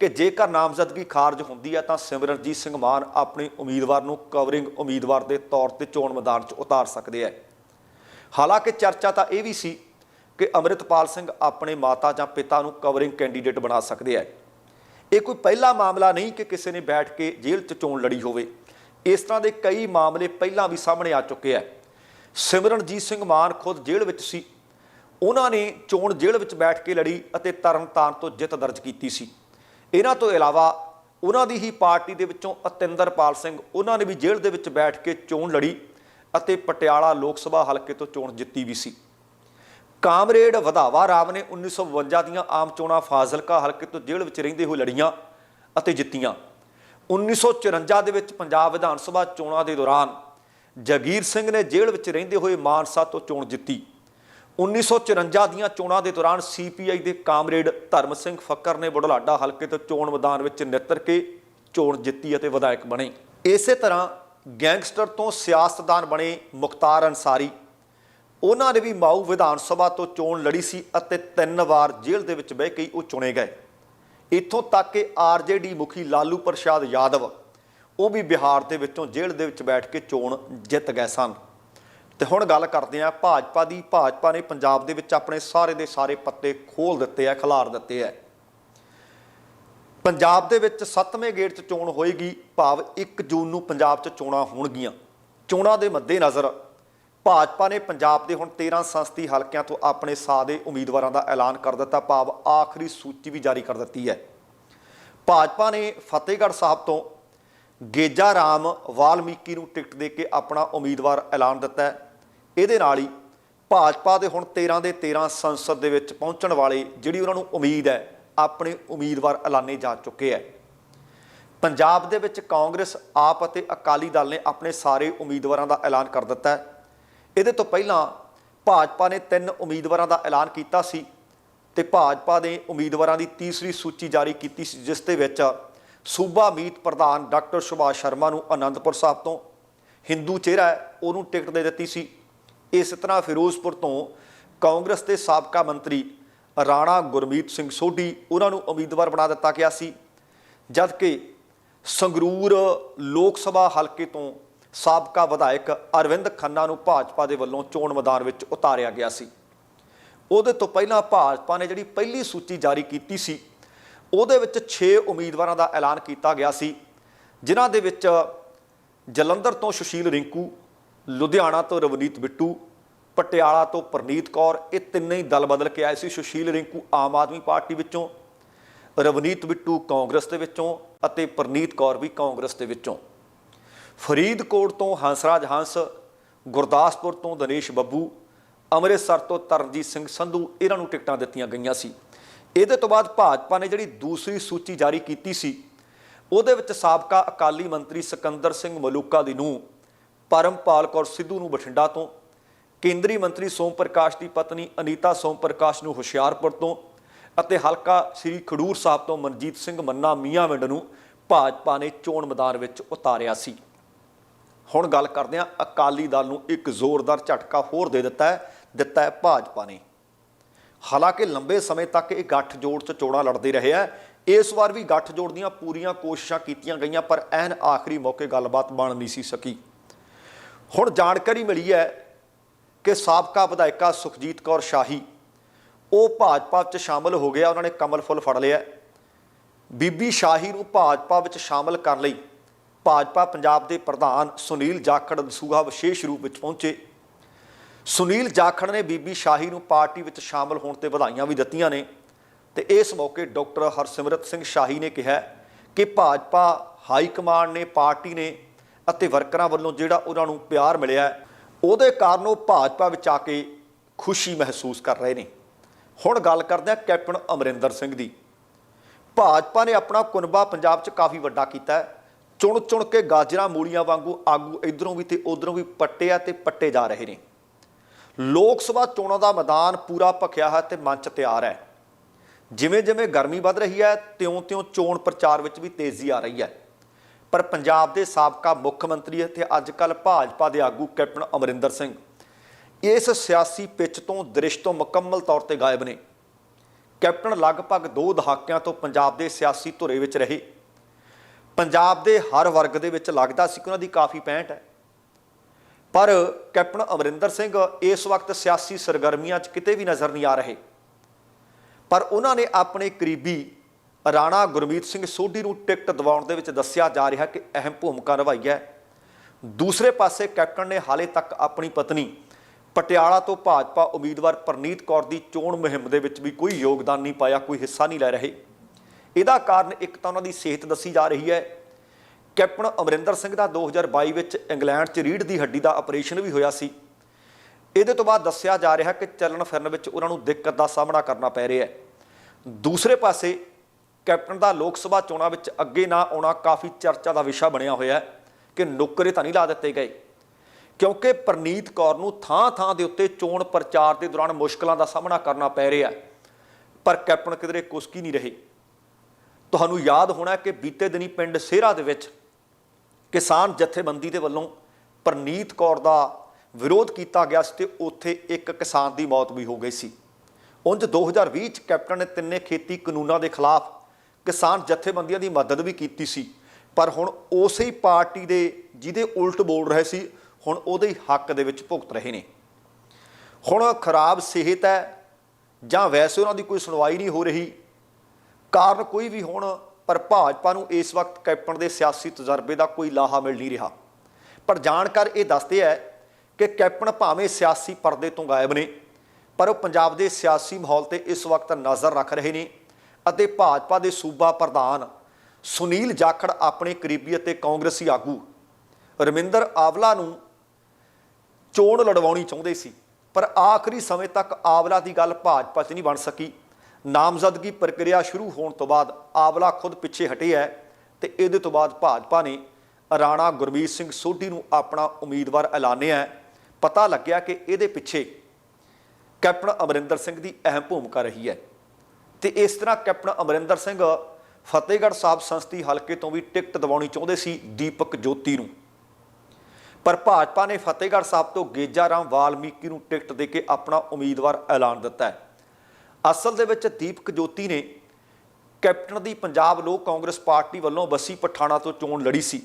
ਕਿ ਜੇਕਰ ਨਾਮਜ਼ਦਗੀ ਖਾਰਜ ਹੁੰਦੀ ਹੈ ਤਾਂ ਸਿਮਰਨਜੀਤ ਸਿੰਘ ਮਾਨ ਆਪਣੇ ਉਮੀਦਵਾਰ ਨੂੰ ਕਵਰਿੰਗ ਉਮੀਦਵਾਰ ਦੇ ਤੌਰ ਤੇ ਚੋਣ ਮੈਦਾਨ 'ਚ ਉਤਾਰ ਸਕਦੇ ਹੈ ਹਾਲਾਂਕਿ ਚਰਚਾ ਤਾਂ ਇਹ ਵੀ ਸੀ ਕਿ ਅੰਮ੍ਰਿਤਪਾਲ ਸਿੰਘ ਆਪਣੇ ਮਾਤਾ ਜਾਂ ਪਿਤਾ ਨੂੰ ਕਵਰਿੰਗ ਕੈਂਡੀਡੇਟ ਬਣਾ ਸਕਦੇ ਹੈ ਇਹ ਕੋਈ ਪਹਿਲਾ ਮਾਮਲਾ ਨਹੀਂ ਕਿ ਕਿਸੇ ਨੇ ਬੈਠ ਕੇ ਜੇਲ੍ਹ 'ਚ ਚੋਣ ਲੜੀ ਹੋਵੇ। ਇਸ ਤਰ੍ਹਾਂ ਦੇ ਕਈ ਮਾਮਲੇ ਪਹਿਲਾਂ ਵੀ ਸਾਹਮਣੇ ਆ ਚੁੱਕੇ ਆ। ਸਿਮਰਨਜੀਤ ਸਿੰਘ ਮਾਨ ਖੁਦ ਜੇਲ੍ਹ ਵਿੱਚ ਸੀ। ਉਹਨਾਂ ਨੇ ਚੋਣ ਜੇਲ੍ਹ ਵਿੱਚ ਬੈਠ ਕੇ ਲੜੀ ਅਤੇ ਤਰਨਤਾਰਨ ਤੋਂ ਜਿੱਤ ਦਰਜ ਕੀਤੀ ਸੀ। ਇਹਨਾਂ ਤੋਂ ਇਲਾਵਾ ਉਹਨਾਂ ਦੀ ਹੀ ਪਾਰਟੀ ਦੇ ਵਿੱਚੋਂ ਅਤਿੰਦਰਪਾਲ ਸਿੰਘ ਉਹਨਾਂ ਨੇ ਵੀ ਜੇਲ੍ਹ ਦੇ ਵਿੱਚ ਬੈਠ ਕੇ ਚੋਣ ਲੜੀ ਅਤੇ ਪਟਿਆਲਾ ਲੋਕ ਸਭਾ ਹਲਕੇ ਤੋਂ ਚੋਣ ਜਿੱਤੀ ਵੀ ਸੀ। ਕਾਮਰੇਡ ਵਧਾਵਾ ਰਾਮ ਨੇ 1952 ਦੀਆਂ ਆਮ ਚੋਣਾਂ ਫਾਜ਼ਿਲਕਾ ਹਲਕੇ ਤੋਂ ਜੇਲ੍ਹ ਵਿੱਚ ਰਹਿੰਦੇ ਹੋਏ ਲੜੀਆਂ ਅਤੇ ਜਿੱਤੀਆਂ। 1954 ਦੇ ਵਿੱਚ ਪੰਜਾਬ ਵਿਧਾਨ ਸਭਾ ਚੋਣਾਂ ਦੇ ਦੌਰਾਨ ਜਗੀਰ ਸਿੰਘ ਨੇ ਜੇਲ੍ਹ ਵਿੱਚ ਰਹਿੰਦੇ ਹੋਏ ਮਾਨਸਾ ਤੋਂ ਚੋਣ ਜਿੱਤੀ। 1954 ਦੀਆਂ ਚੋਣਾਂ ਦੇ ਦੌਰਾਨ ਸੀਪੀਆਈ ਦੇ ਕਾਮਰੇਡ ਧਰਮ ਸਿੰਘ ਫੱਕਰ ਨੇ ਬੁਢਲਾਡਾ ਹਲਕੇ ਤੋਂ ਚੋਣ ਮੈਦਾਨ ਵਿੱਚ ਨਿੱਤਰ ਕੇ ਚੋਣ ਜਿੱਤੀ ਅਤੇ ਵਿਧਾਇਕ ਬਣੇ। ਇਸੇ ਤਰ੍ਹਾਂ ਗੈਂਗਸਟਰ ਤੋਂ ਸਿਆਸਤਦਾਨ ਬਣੇ ਮੁਖਤਾਰ ਅਨਸਾਰੀ। ਉਹਨਾਂ ਨੇ ਵੀ ਮਾਊ ਵਿਧਾਨ ਸਭਾ ਤੋਂ ਚੋਣ ਲੜੀ ਸੀ ਅਤੇ ਤਿੰਨ ਵਾਰ ਜੇਲ੍ਹ ਦੇ ਵਿੱਚ ਬਹਿ ਕੇ ਹੀ ਉਹ ਚੁਣੇ ਗਏ। ਇੱਥੋਂ ਤੱਕ ਕਿ ਆਰਜੇਡੀ ਮੁਖੀ ਲਾਲੂ ਪ੍ਰਸ਼ਾਦ ਯਾਦਵ, ਉਹ ਵੀ ਬਿਹਾਰ ਦੇ ਵਿੱਚੋਂ ਜੇਲ੍ਹ ਦੇ ਵਿੱਚ ਬੈਠ ਕੇ ਚੋਣ ਜਿੱਤ ਗਏ ਸਨ। ਤੇ ਹੁਣ ਗੱਲ ਕਰਦੇ ਹਾਂ ਭਾਜਪਾ ਦੀ। ਭਾਜਪਾ ਨੇ ਪੰਜਾਬ ਦੇ ਵਿੱਚ ਆਪਣੇ ਸਾਰੇ ਦੇ ਸਾਰੇ ਪੱਤੇ ਖੋਲ ਦਿੱਤੇ ਆ, ਖਿਲਾਰ ਦਿੱਤੇ ਆ। ਪੰਜਾਬ ਦੇ ਵਿੱਚ 7ਵੇਂ ਗੇੜ 'ਚ ਚੋਣ ਹੋਏਗੀ, ਭਾਵ 1 ਜੂਨ ਨੂੰ ਪੰਜਾਬ 'ਚ ਚੋਣਾਂ ਹੋਣਗੀਆਂ। ਚੋਣਾਂ ਦੇ ਮੱਦੇਨਜ਼ਰ ਭਾਜਪਾ ਨੇ ਪੰਜਾਬ ਦੇ ਹੁਣ 13 ਸੰਸਦੀ ਹਲਕਿਆਂ ਤੋਂ ਆਪਣੇ ਸਾਦੇ ਉਮੀਦਵਾਰਾਂ ਦਾ ਐਲਾਨ ਕਰ ਦਿੱਤਾ, ਭਾਵ ਆਖਰੀ ਸੂਚੀ ਵੀ ਜਾਰੀ ਕਰ ਦਿੱਤੀ ਹੈ। ਭਾਜਪਾ ਨੇ ਫਤਿਹਗੜ੍ਹ ਸਾਹਿਬ ਤੋਂ ਗੇਜਾ ਰਾਮ ਵਾਲਮੀਕੀ ਨੂੰ ਟਿਕਟ ਦੇ ਕੇ ਆਪਣਾ ਉਮੀਦਵਾਰ ਐਲਾਨ ਦਿੱਤਾ ਹੈ। ਇਹਦੇ ਨਾਲ ਹੀ ਭਾਜਪਾ ਦੇ ਹੁਣ 13 ਦੇ 13 ਸੰਸਦ ਦੇ ਵਿੱਚ ਪਹੁੰਚਣ ਵਾਲੇ ਜਿਹੜੀ ਉਹਨਾਂ ਨੂੰ ਉਮੀਦ ਹੈ, ਆਪਣੇ ਉਮੀਦਵਾਰ ਐਲਾਨੇ ਜਾ ਚੁੱਕੇ ਹੈ। ਪੰਜਾਬ ਦੇ ਵਿੱਚ ਕਾਂਗਰਸ, ਆਪ ਅਤੇ ਅਕਾਲੀ ਦਲ ਨੇ ਆਪਣੇ ਸਾਰੇ ਉਮੀਦਵਾਰਾਂ ਦਾ ਐਲਾਨ ਕਰ ਦਿੱਤਾ ਹੈ। ਇਹਦੇ ਤੋਂ ਪਹਿਲਾਂ ਭਾਜਪਾ ਨੇ ਤਿੰਨ ਉਮੀਦਵਾਰਾਂ ਦਾ ਐਲਾਨ ਕੀਤਾ ਸੀ ਤੇ ਭਾਜਪਾ ਦੇ ਉਮੀਦਵਾਰਾਂ ਦੀ ਤੀਸਰੀ ਸੂਚੀ ਜਾਰੀ ਕੀਤੀ ਸੀ, ਜਿਸ ਦੇ ਵਿੱਚ ਸੂਬਾ ਮੀਤ ਪ੍ਰਧਾਨ ਡਾਕਟਰ ਸੁਭਾਸ਼ ਸ਼ਰਮਾ ਨੂੰ ਅਨੰਦਪੁਰ ਸਾਹਿਬ ਤੋਂ, ਹਿੰਦੂ ਚਿਹਰਾ ਹੈ, ਉਹਨੂੰ ਟਿਕਟ ਦੇ ਦਿੱਤੀ ਸੀ। ਇਸ ਤਰ੍ਹਾਂ ਫਿਰੋਜ਼ਪੁਰ ਤੋਂ ਕਾਂਗਰਸ ਦੇ ਸਾਬਕਾ ਮੰਤਰੀ ਰਾਣਾ ਗੁਰਮੀਤ ਸਿੰਘ ਸੋਢੀ ਉਹਨਾਂ ਨੂੰ ਉਮੀਦਵਾਰ ਬਣਾ ਦਿੱਤਾ ਗਿਆ ਸੀ। ਜਦਕਿ ਸੰਗਰੂਰ ਲੋਕ ਸਭਾ ਹਲਕੇ ਤੋਂ ਸਾਬਕਾ ਵਿਧਾਇਕ ਅਰਵਿੰਦ ਖੰਨਾ ਨੂੰ ਭਾਜਪਾ ਦੇ ਵੱਲੋਂ ਚੋਣ ਮੈਦਾਨ ਵਿੱਚ ਉਤਾਰਿਆ ਗਿਆ ਸੀ। ਉਹਦੇ ਤੋਂ ਪਹਿਲਾਂ ਭਾਜਪਾ ਨੇ ਜਿਹੜੀ ਪਹਿਲੀ ਸੂਚੀ ਜਾਰੀ ਕੀਤੀ ਸੀ, ਉਹਦੇ ਵਿੱਚ 6 ਉਮੀਦਵਾਰਾਂ ਦਾ ਐਲਾਨ ਕੀਤਾ ਗਿਆ ਸੀ, ਜਿਨ੍ਹਾਂ ਦੇ ਵਿੱਚ ਜਲੰਧਰ ਤੋਂ ਸੁਸ਼ੀਲ ਰਿੰਕੂ ਲੁਧਿਆਣਾ ਤੋਂ ਰਵਨੀਤ ਬਿੱਟੂ, ਪਟਿਆਲਾ ਤੋਂ ਪ੍ਰਨੀਤ ਕੌਰ, ਇਹ ਤਿੰਨੇ ਹੀ ਦਲ ਬਦਲ ਕੇ ਆਏ ਸੀ। ਸੁਸ਼ੀਲ ਰਿੰਕੂ ਆਮ ਆਦਮੀ ਪਾਰਟੀ ਵਿੱਚੋਂ, ਰਵਨੀਤ ਬਿੱਟੂ ਕਾਂਗਰਸ ਦੇ ਵਿੱਚੋਂ ਅਤੇ ਪ੍ਰਨੀਤ ਕੌਰ ਵੀ ਕਾਂਗਰਸ ਦੇ ਵਿੱਚੋਂ। ਫਰੀਦਕੋਟ ਤੋਂ ਹੰਸਰਾਜ ਹੰਸ, ਗੁਰਦਾਸਪੁਰ ਤੋਂ ਦਿਨੇਸ਼ ਬੱਬੂ, ਅੰਮ੍ਰਿਤਸਰ ਤੋਂ ਤਰਨਜੀਤ ਸਿੰਘ ਸੰਧੂ, ਇਹਨਾਂ ਨੂੰ ਟਿਕਟਾਂ ਦਿੱਤੀਆਂ ਗਈਆਂ ਸੀ। ਇਹਦੇ ਤੋਂ ਬਾਅਦ ਭਾਜਪਾ ਨੇ ਜਿਹੜੀ ਦੂਸਰੀ ਸੂਚੀ ਜਾਰੀ ਕੀਤੀ ਸੀ, ਉਹਦੇ ਵਿੱਚ ਸਾਬਕਾ ਅਕਾਲੀ ਮੰਤਰੀ ਸਿਕੰਦਰ ਸਿੰਘ ਮਲੂਕਾ ਦੀ ਨੂੰ ਪਰਮਪਾਲ ਕੌਰ ਸਿੱਧੂ ਨੂੰ ਬਠਿੰਡਾ ਤੋਂ, ਕੇਂਦਰੀ ਮੰਤਰੀ ਸੋਮ ਪ੍ਰਕਾਸ਼ ਦੀ ਪਤਨੀ ਅਨੀਤਾ ਸੋਮ ਪ੍ਰਕਾਸ਼ ਨੂੰ ਹੁਸ਼ਿਆਰਪੁਰ ਤੋਂ ਅਤੇ ਹਲਕਾ ਸ੍ਰੀ ਖਡੂਰ ਸਾਹਿਬ ਤੋਂ ਮਨਜੀਤ ਸਿੰਘ ਮੰਨਾ ਮੀਆਂਵਿੰਡ ਨੂੰ ਭਾਜਪਾ ਨੇ ਚੋਣ ਮੈਦਾਨ ਵਿੱਚ ਉਤਾਰਿਆ ਸੀ। ਹੁਣ ਗੱਲ ਕਰਦੇ ਹਾਂ, ਅਕਾਲੀ ਦਲ ਨੂੰ ਇੱਕ ਜ਼ੋਰਦਾਰ ਝਟਕਾ ਹੋਰ ਦੇ ਦਿੱਤਾ ਹੈ ਦਿੱਤਾ ਹੈ ਭਾਜਪਾ ਨੇ। ਹਾਲਾਂਕਿ ਲੰਬੇ ਸਮੇਂ ਤੱਕ ਇਹ ਗੱਠ ਜੋੜ 'ਚ ਚੋਣਾਂ ਲੜਦੇ ਰਹੇ ਆ ਇਸ ਵਾਰ ਵੀ ਗੱਠ ਜੋੜ ਦੀਆਂ ਪੂਰੀਆਂ ਕੋਸ਼ਿਸ਼ਾਂ ਕੀਤੀਆਂ ਗਈਆਂ, ਪਰ ਐਨ ਆਖਰੀ ਮੌਕੇ ਗੱਲਬਾਤ ਬਣ ਨਹੀਂ ਸੀ ਸਕੀ। ਹੁਣ ਜਾਣਕਾਰੀ ਮਿਲੀ ਹੈ ਕਿ ਸਾਬਕਾ ਵਿਧਾਇਕਾ ਸੁਖਜੀਤ ਕੌਰ ਸ਼ਾਹੀ, ਉਹ ਭਾਜਪਾ 'ਚ ਸ਼ਾਮਲ ਹੋ ਗਿਆ, ਉਹਨਾਂ ਨੇ ਕਮਲ ਫੁੱਲ ਫੜ ਲਿਆ ਬੀਬੀ ਸ਼ਾਹੀ ਨੂੰ ਭਾਜਪਾ ਵਿੱਚ ਸ਼ਾਮਲ ਕਰਨ ਲਈ ਭਾਜਪਾ ਪੰਜਾਬ ਦੇ ਪ੍ਰਧਾਨ ਸੁਨੀਲ ਜਾਖੜ ਦਸੂਹਾ ਵਿਸ਼ੇਸ਼ ਰੂਪ ਵਿੱਚ ਪਹੁੰਚੇ। ਸੁਨੀਲ ਜਾਖੜ ਨੇ ਬੀਬੀ ਸ਼ਾਹੀ ਨੂੰ ਪਾਰਟੀ ਵਿੱਚ ਸ਼ਾਮਲ ਹੋਣ ਤੇ ਵਧਾਈਆਂ ਵੀ ਦਿੱਤੀਆਂ ਨੇ ਤੇ ਇਸ ਮੌਕੇ ਡਾਕਟਰ ਹਰਸਿਮਰਤ ਸਿੰਘ ਸ਼ਾਹੀ ਨੇ ਕਿਹਾ ਕਿ ਭਾਜਪਾ ਹਾਈ ਕਮਾਂਡ ਨੇ, ਪਾਰਟੀ ਨੇ ਅਤੇ ਵਰਕਰਾਂ ਵੱਲੋਂ ਜਿਹੜਾ ਉਹਨਾਂ ਨੂੰ ਪਿਆਰ ਮਿਲਿਆ ਉਹਦੇ ਕਾਰਨ ਉਹ ਭਾਜਪਾ ਵਿੱਚ ਆ ਕੇ ਖੁਸ਼ੀ ਮਹਿਸੂਸ ਕਰ ਰਹੇ ਨੇ। ਹੁਣ ਗੱਲ ਕਰਦੇ ਹਾਂ ਕੈਪਟਨ ਅਮਰਿੰਦਰ ਸਿੰਘ ਦੀ। ਭਾਜਪਾ ਨੇ ਆਪਣਾ ਕੁਨਬਾ ਪੰਜਾਬ 'ਚ ਕਾਫੀ ਵੱਡਾ ਕੀਤਾ ਹੈ। ਚੁਣ ਚੁਣ ਕੇ ਗਾਜਰਾਂ ਮੂਲੀਆਂ ਵਾਂਗੂ ਆਗੂ ਇਧਰੋਂ ਵੀ ਤੇ ਉਧਰੋਂ ਵੀ ਪੱਟਿਆ ਤੇ ਪੱਟੇ ਜਾ ਰਹੇ ਨੇ। ਲੋਕ ਸਭਾ ਚੋਣਾਂ ਦਾ ਮੈਦਾਨ ਪੂਰਾ ਭਖਿਆ ਹੈ ਤੇ ਮੰਚ ਤਿਆਰ ਹੈ। ਜਿਵੇਂ ਜਿਵੇਂ ਗਰਮੀ ਵੱਧ ਰਹੀ ਹੈ, ਤਿਉਂ-ਤਿਉਂ ਚੋਣ ਪ੍ਰਚਾਰ ਵਿੱਚ ਵੀ ਤੇਜ਼ੀ ਆ ਰਹੀ ਹੈ। ਪਰ ਪੰਜਾਬ ਦੇ ਸਾਬਕਾ ਮੁੱਖ ਮੰਤਰੀ ਅਤੇ ਅੱਜਕੱਲ ਭਾਜਪਾ ਦੇ ਆਗੂ ਕੈਪਟਨ ਅਮਰਿੰਦਰ ਸਿੰਘ ਇਸ ਸਿਆਸੀ ਪਿੱਚ ਤੋਂ ਦ੍ਰਿਸ਼ ਤੋਂ ਮੁਕੰਮਲ ਤੌਰ ਤੇ ਗਾਇਬ ਨੇ। ਕੈਪਟਨ ਲਗਭਗ 2 ਦਹਾਕਿਆਂ ਤੋਂ ਪੰਜਾਬ ਦੇ ਸਿਆਸੀ ਧੁਰੇ ਵਿੱਚ ਰਹੇ। ਪੰਜਾਬ ਦੇ ਹਰ ਵਰਗ ਦੇ ਵਿੱਚ ਲੱਗਦਾ ਸੀ ਕਿ ਉਹਨਾਂ ਦੀ ਕਾਫੀ ਪੈਂਟ ਹੈ। ਪਰ ਕੈਪਟਨ ਅਮਰਿੰਦਰ ਸਿੰਘ ਇਸ ਵਕਤ ਸਿਆਸੀ ਸਰਗਰਮੀਆਂ 'ਚ ਕਿਤੇ ਵੀ ਨਜ਼ਰ ਨਹੀਂ ਆ ਰਹੇ। ਪਰ ਉਹਨਾਂ ਨੇ ਆਪਣੇ ਕਰੀਬੀ ਰਾਣਾ ਗੁਰਮੀਤ ਸਿੰਘ ਸੋਢੀ ਨੂੰ ਟਿਕਟ ਦਿਵਾਉਣ ਦੇ ਵਿੱਚ ਦੱਸਿਆ ਜਾ ਰਿਹਾ ਕਿ ਅਹਿਮ ਭੂਮਿਕਾ ਨਿਭਾਈ ਹੈ। ਦੂਸਰੇ ਪਾਸੇ ਕੈਪਟਨ ਨੇ ਹਾਲੇ ਤੱਕ ਆਪਣੀ ਪਤਨੀ, ਪਟਿਆਲਾ ਤੋਂ ਭਾਜਪਾ ਉਮੀਦਵਾਰ ਪ੍ਰਨੀਤ ਕੌਰ ਦੀ ਚੋਣ ਮੁਹਿੰਮ ਦੇ ਵਿੱਚ ਵੀ ਕੋਈ ਯੋਗਦਾਨ ਨਹੀਂ ਪਾਇਆ, ਕੋਈ ਹਿੱਸਾ ਨਹੀਂ ਲੈ ਰਹੇ। ਇਹਦਾ ਕਾਰਨ ਇੱਕ ਤਾਂ ਉਹਨਾਂ ਦੀ ਸਿਹਤ ਦੱਸੀ ਜਾ ਰਹੀ ਹੈ। ਕੈਪਟਨ ਅਮਰਿੰਦਰ ਸਿੰਘ ਦਾ 2022 ਵਿੱਚ ਇੰਗਲੈਂਡ 'ਚ ਰੀੜ੍ਹ ਦੀ ਹੱਡੀ ਦਾ ਆਪਰੇਸ਼ਨ ਵੀ ਹੋਇਆ ਸੀ। ਇਹਦੇ ਤੋਂ ਬਾਅਦ ਦੱਸਿਆ ਜਾ ਰਿਹਾ ਕਿ ਚੱਲਣ ਫਿਰਨ ਵਿੱਚ ਉਹਨਾਂ ਨੂੰ ਦਿੱਕਤ ਦਾ ਸਾਹਮਣਾ ਕਰਨਾ ਪੈ ਰਿਹਾ ਹੈ। ਦੂਸਰੇ ਪਾਸੇ ਕੈਪਟਨ ਦਾ ਲੋਕ ਸਭਾ ਚੋਣਾਂ ਵਿੱਚ ਅੱਗੇ ਨਾ ਆਉਣਾ ਕਾਫੀ ਚਰਚਾ ਦਾ ਵਿਸ਼ਾ ਬਣਿਆ ਹੋਇਆ ਹੈ ਕਿ ਨੌਕਰੇ ਤਾਂ ਨਹੀਂ ਲਾ ਦਿੱਤੇ ਗਏ। ਕਿਉਂਕਿ ਪ੍ਰਨੀਤ ਕੌਰ ਨੂੰ ਥਾਂ-ਥਾਂ ਦੇ ਉੱਤੇ ਚੋਣ ਪ੍ਰਚਾਰ ਦੇ ਦੌਰਾਨ ਮੁਸ਼ਕਲਾਂ ਦਾ ਸਾਹਮਣਾ ਕਰਨਾ ਪੈ ਰਿਹਾ ਪਰ ਕੈਪਟਨ ਕਿਧਰੇ ਕੁਸਕੀ ਨਹੀਂ ਰਹੇ। ਤੁਹਾਨੂੰ ਯਾਦ ਹੋਣਾ ਕਿ ਬੀਤੇ ਦਿਨੀ ਪਿੰਡ ਸੇਰਾ ਦੇ ਵਿੱਚ ਕਿਸਾਨ ਜਥੇਬੰਦੀ ਦੇ ਵੱਲੋਂ ਪ੍ਰਨੀਤ ਕੌਰ ਦਾ ਵਿਰੋਧ ਕੀਤਾ ਗਿਆ ਸੀ ਤੇ ਉੱਥੇ ਇੱਕ ਕਿਸਾਨ ਦੀ ਮੌਤ ਵੀ ਹੋ ਗਈ ਸੀ। ਉਂਝ 2020 ਚ ਕੈਪਟਨ ਨੇ ਤਿੰਨੇ ਖੇਤੀ ਕਾਨੂੰਨਾਂ ਦੇ ਖਿਲਾਫ ਕਿਸਾਨ ਜਥੇਬੰਦੀਆਂ ਦੀ ਮਦਦ ਵੀ ਕੀਤੀ ਸੀ। ਪਰ ਹੁਣ ਉਸੇ ਹੀ ਪਾਰਟੀ ਦੇ ਜਿਹਦੇ ਉਲਟ ਬੋਲ ਰਹੇ ਸੀ, ਹੁਣ ਉਹਦੇ ਹੀ ਹੱਕ ਦੇ ਵਿੱਚ ਭੁਗਤ ਰਹੇ ਨੇ। ਹੁਣ ਖਰਾਬ ਸਿਹਤ ਹੈ ਜਾਂ ਵੈਸੇ ਉਹਨਾਂ ਦੀ ਕੋਈ ਸੁਣਵਾਈ ਨਹੀਂ ਹੋ ਰਹੀ, ਕਾਰਨ ਕੋਈ ਵੀ ਹੋਣ, ਪਰ ਭਾਜਪਾ ਨੂੰ ਇਸ ਵਕਤ ਕੈਪਟਨ ਦੇ ਸਿਆਸੀ ਤਜਰਬੇ ਦਾ ਕੋਈ ਲਾਹਾ ਮਿਲ ਨਹੀਂ ਰਿਹਾ। ਪਰ ਜਾਣਕਾਰ ਇਹ ਦੱਸਦੇ ਹੈ ਕਿ ਕੈਪਟਨ ਭਾਵੇਂ ਸਿਆਸੀ ਪਰਦੇ ਤੋਂ ਗਾਇਬ ਨੇ, ਪਰ ਉਹ ਪੰਜਾਬ ਦੇ ਸਿਆਸੀ ਮਾਹੌਲ ਤੇ ਇਸ ਵਕਤ ਨਜ਼ਰ ਰੱਖ ਰਹੇ ਨੇ। ਅਤੇ ਭਾਜਪਾ ਦੇ ਸੂਬਾ ਪ੍ਰਧਾਨ ਸੁਨੀਲ ਜਾਖੜ ਆਪਣੇ ਕਰੀਬੀ ਅਤੇ ਕਾਂਗਰਸੀ ਆਗੂ ਰਮਿੰਦਰ ਆਵਲਾ ਨੂੰ ਚੋਣ ਲੜਵਾਉਣੀ ਚਾਹੁੰਦੇ ਸੀ, ਪਰ ਆਖਰੀ ਸਮੇਂ ਤੱਕ ਆਵਲਾ ਦੀ ਗੱਲ ਭਾਜਪਾ 'ਚ ਨਹੀਂ ਬਣ ਸਕੀ। ਨਾਮਜ਼ਦਗੀ ਪ੍ਰਕਿਰਿਆ ਸ਼ੁਰੂ ਹੋਣ ਤੋਂ ਬਾਅਦ ਆਵਲਾ ਖੁਦ ਪਿੱਛੇ ਹਟੇ ਹੈ ਤੇ ਇਹਦੇ ਤੋਂ ਬਾਅਦ ਭਾਜਪਾ ਨੇ ਰਾਣਾ ਗੁਰਮੀਤ ਸਿੰਘ ਸੋਢੀ ਨੂੰ ਆਪਣਾ ਉਮੀਦਵਾਰ ਐਲਾਨਿਆ ਪਤਾ ਲੱਗਿਆ ਕਿ ਇਹਦੇ ਪਿੱਛੇ ਕੈਪਟਨ ਅਮਰਿੰਦਰ ਸਿੰਘ ਦੀ ਅਹਿਮ ਭੂਮਿਕਾ ਰਹੀ ਹੈ। ਤੇ ਇਸ ਤਰ੍ਹਾਂ ਕੈਪਟਨ ਅਮਰਿੰਦਰ ਸਿੰਘ ਫਤਿਹਗੜ੍ਹ ਸਾਹਿਬ ਸੰਸਦੀ ਹਲਕੇ ਤੋਂ ਵੀ ਟਿਕਟ ਦਿਵਾਉਣੀ ਚਾਹੁੰਦੇ ਸੀ ਦੀਪਕ ਜੋਤੀ ਨੂੰ। ਪਰ ਭਾਜਪਾ ਨੇ ਫਤਿਹਗੜ੍ਹ ਸਾਹਿਬ ਤੋਂ ਗੇਜਾ ਰਾਮ ਵਾਲਮੀਕੀ ਨੂੰ ਟਿਕਟ ਦੇ ਕੇ ਆਪਣਾ ਉਮੀਦਵਾਰ ਐਲਾਨ ਦਿੱਤਾ ਹੈ। ਅਸਲ ਦੇ ਵਿੱਚ ਦੀਪਕ ਜੋਤੀ ਨੇ ਕੈਪਟਨ ਦੀ ਪੰਜਾਬ ਲੋਕ ਕਾਂਗਰਸ ਪਾਰਟੀ ਵੱਲੋਂ ਬੱਸੀ ਪਠਾਣਾ ਤੋਂ ਚੋਣ ਲੜੀ ਸੀ।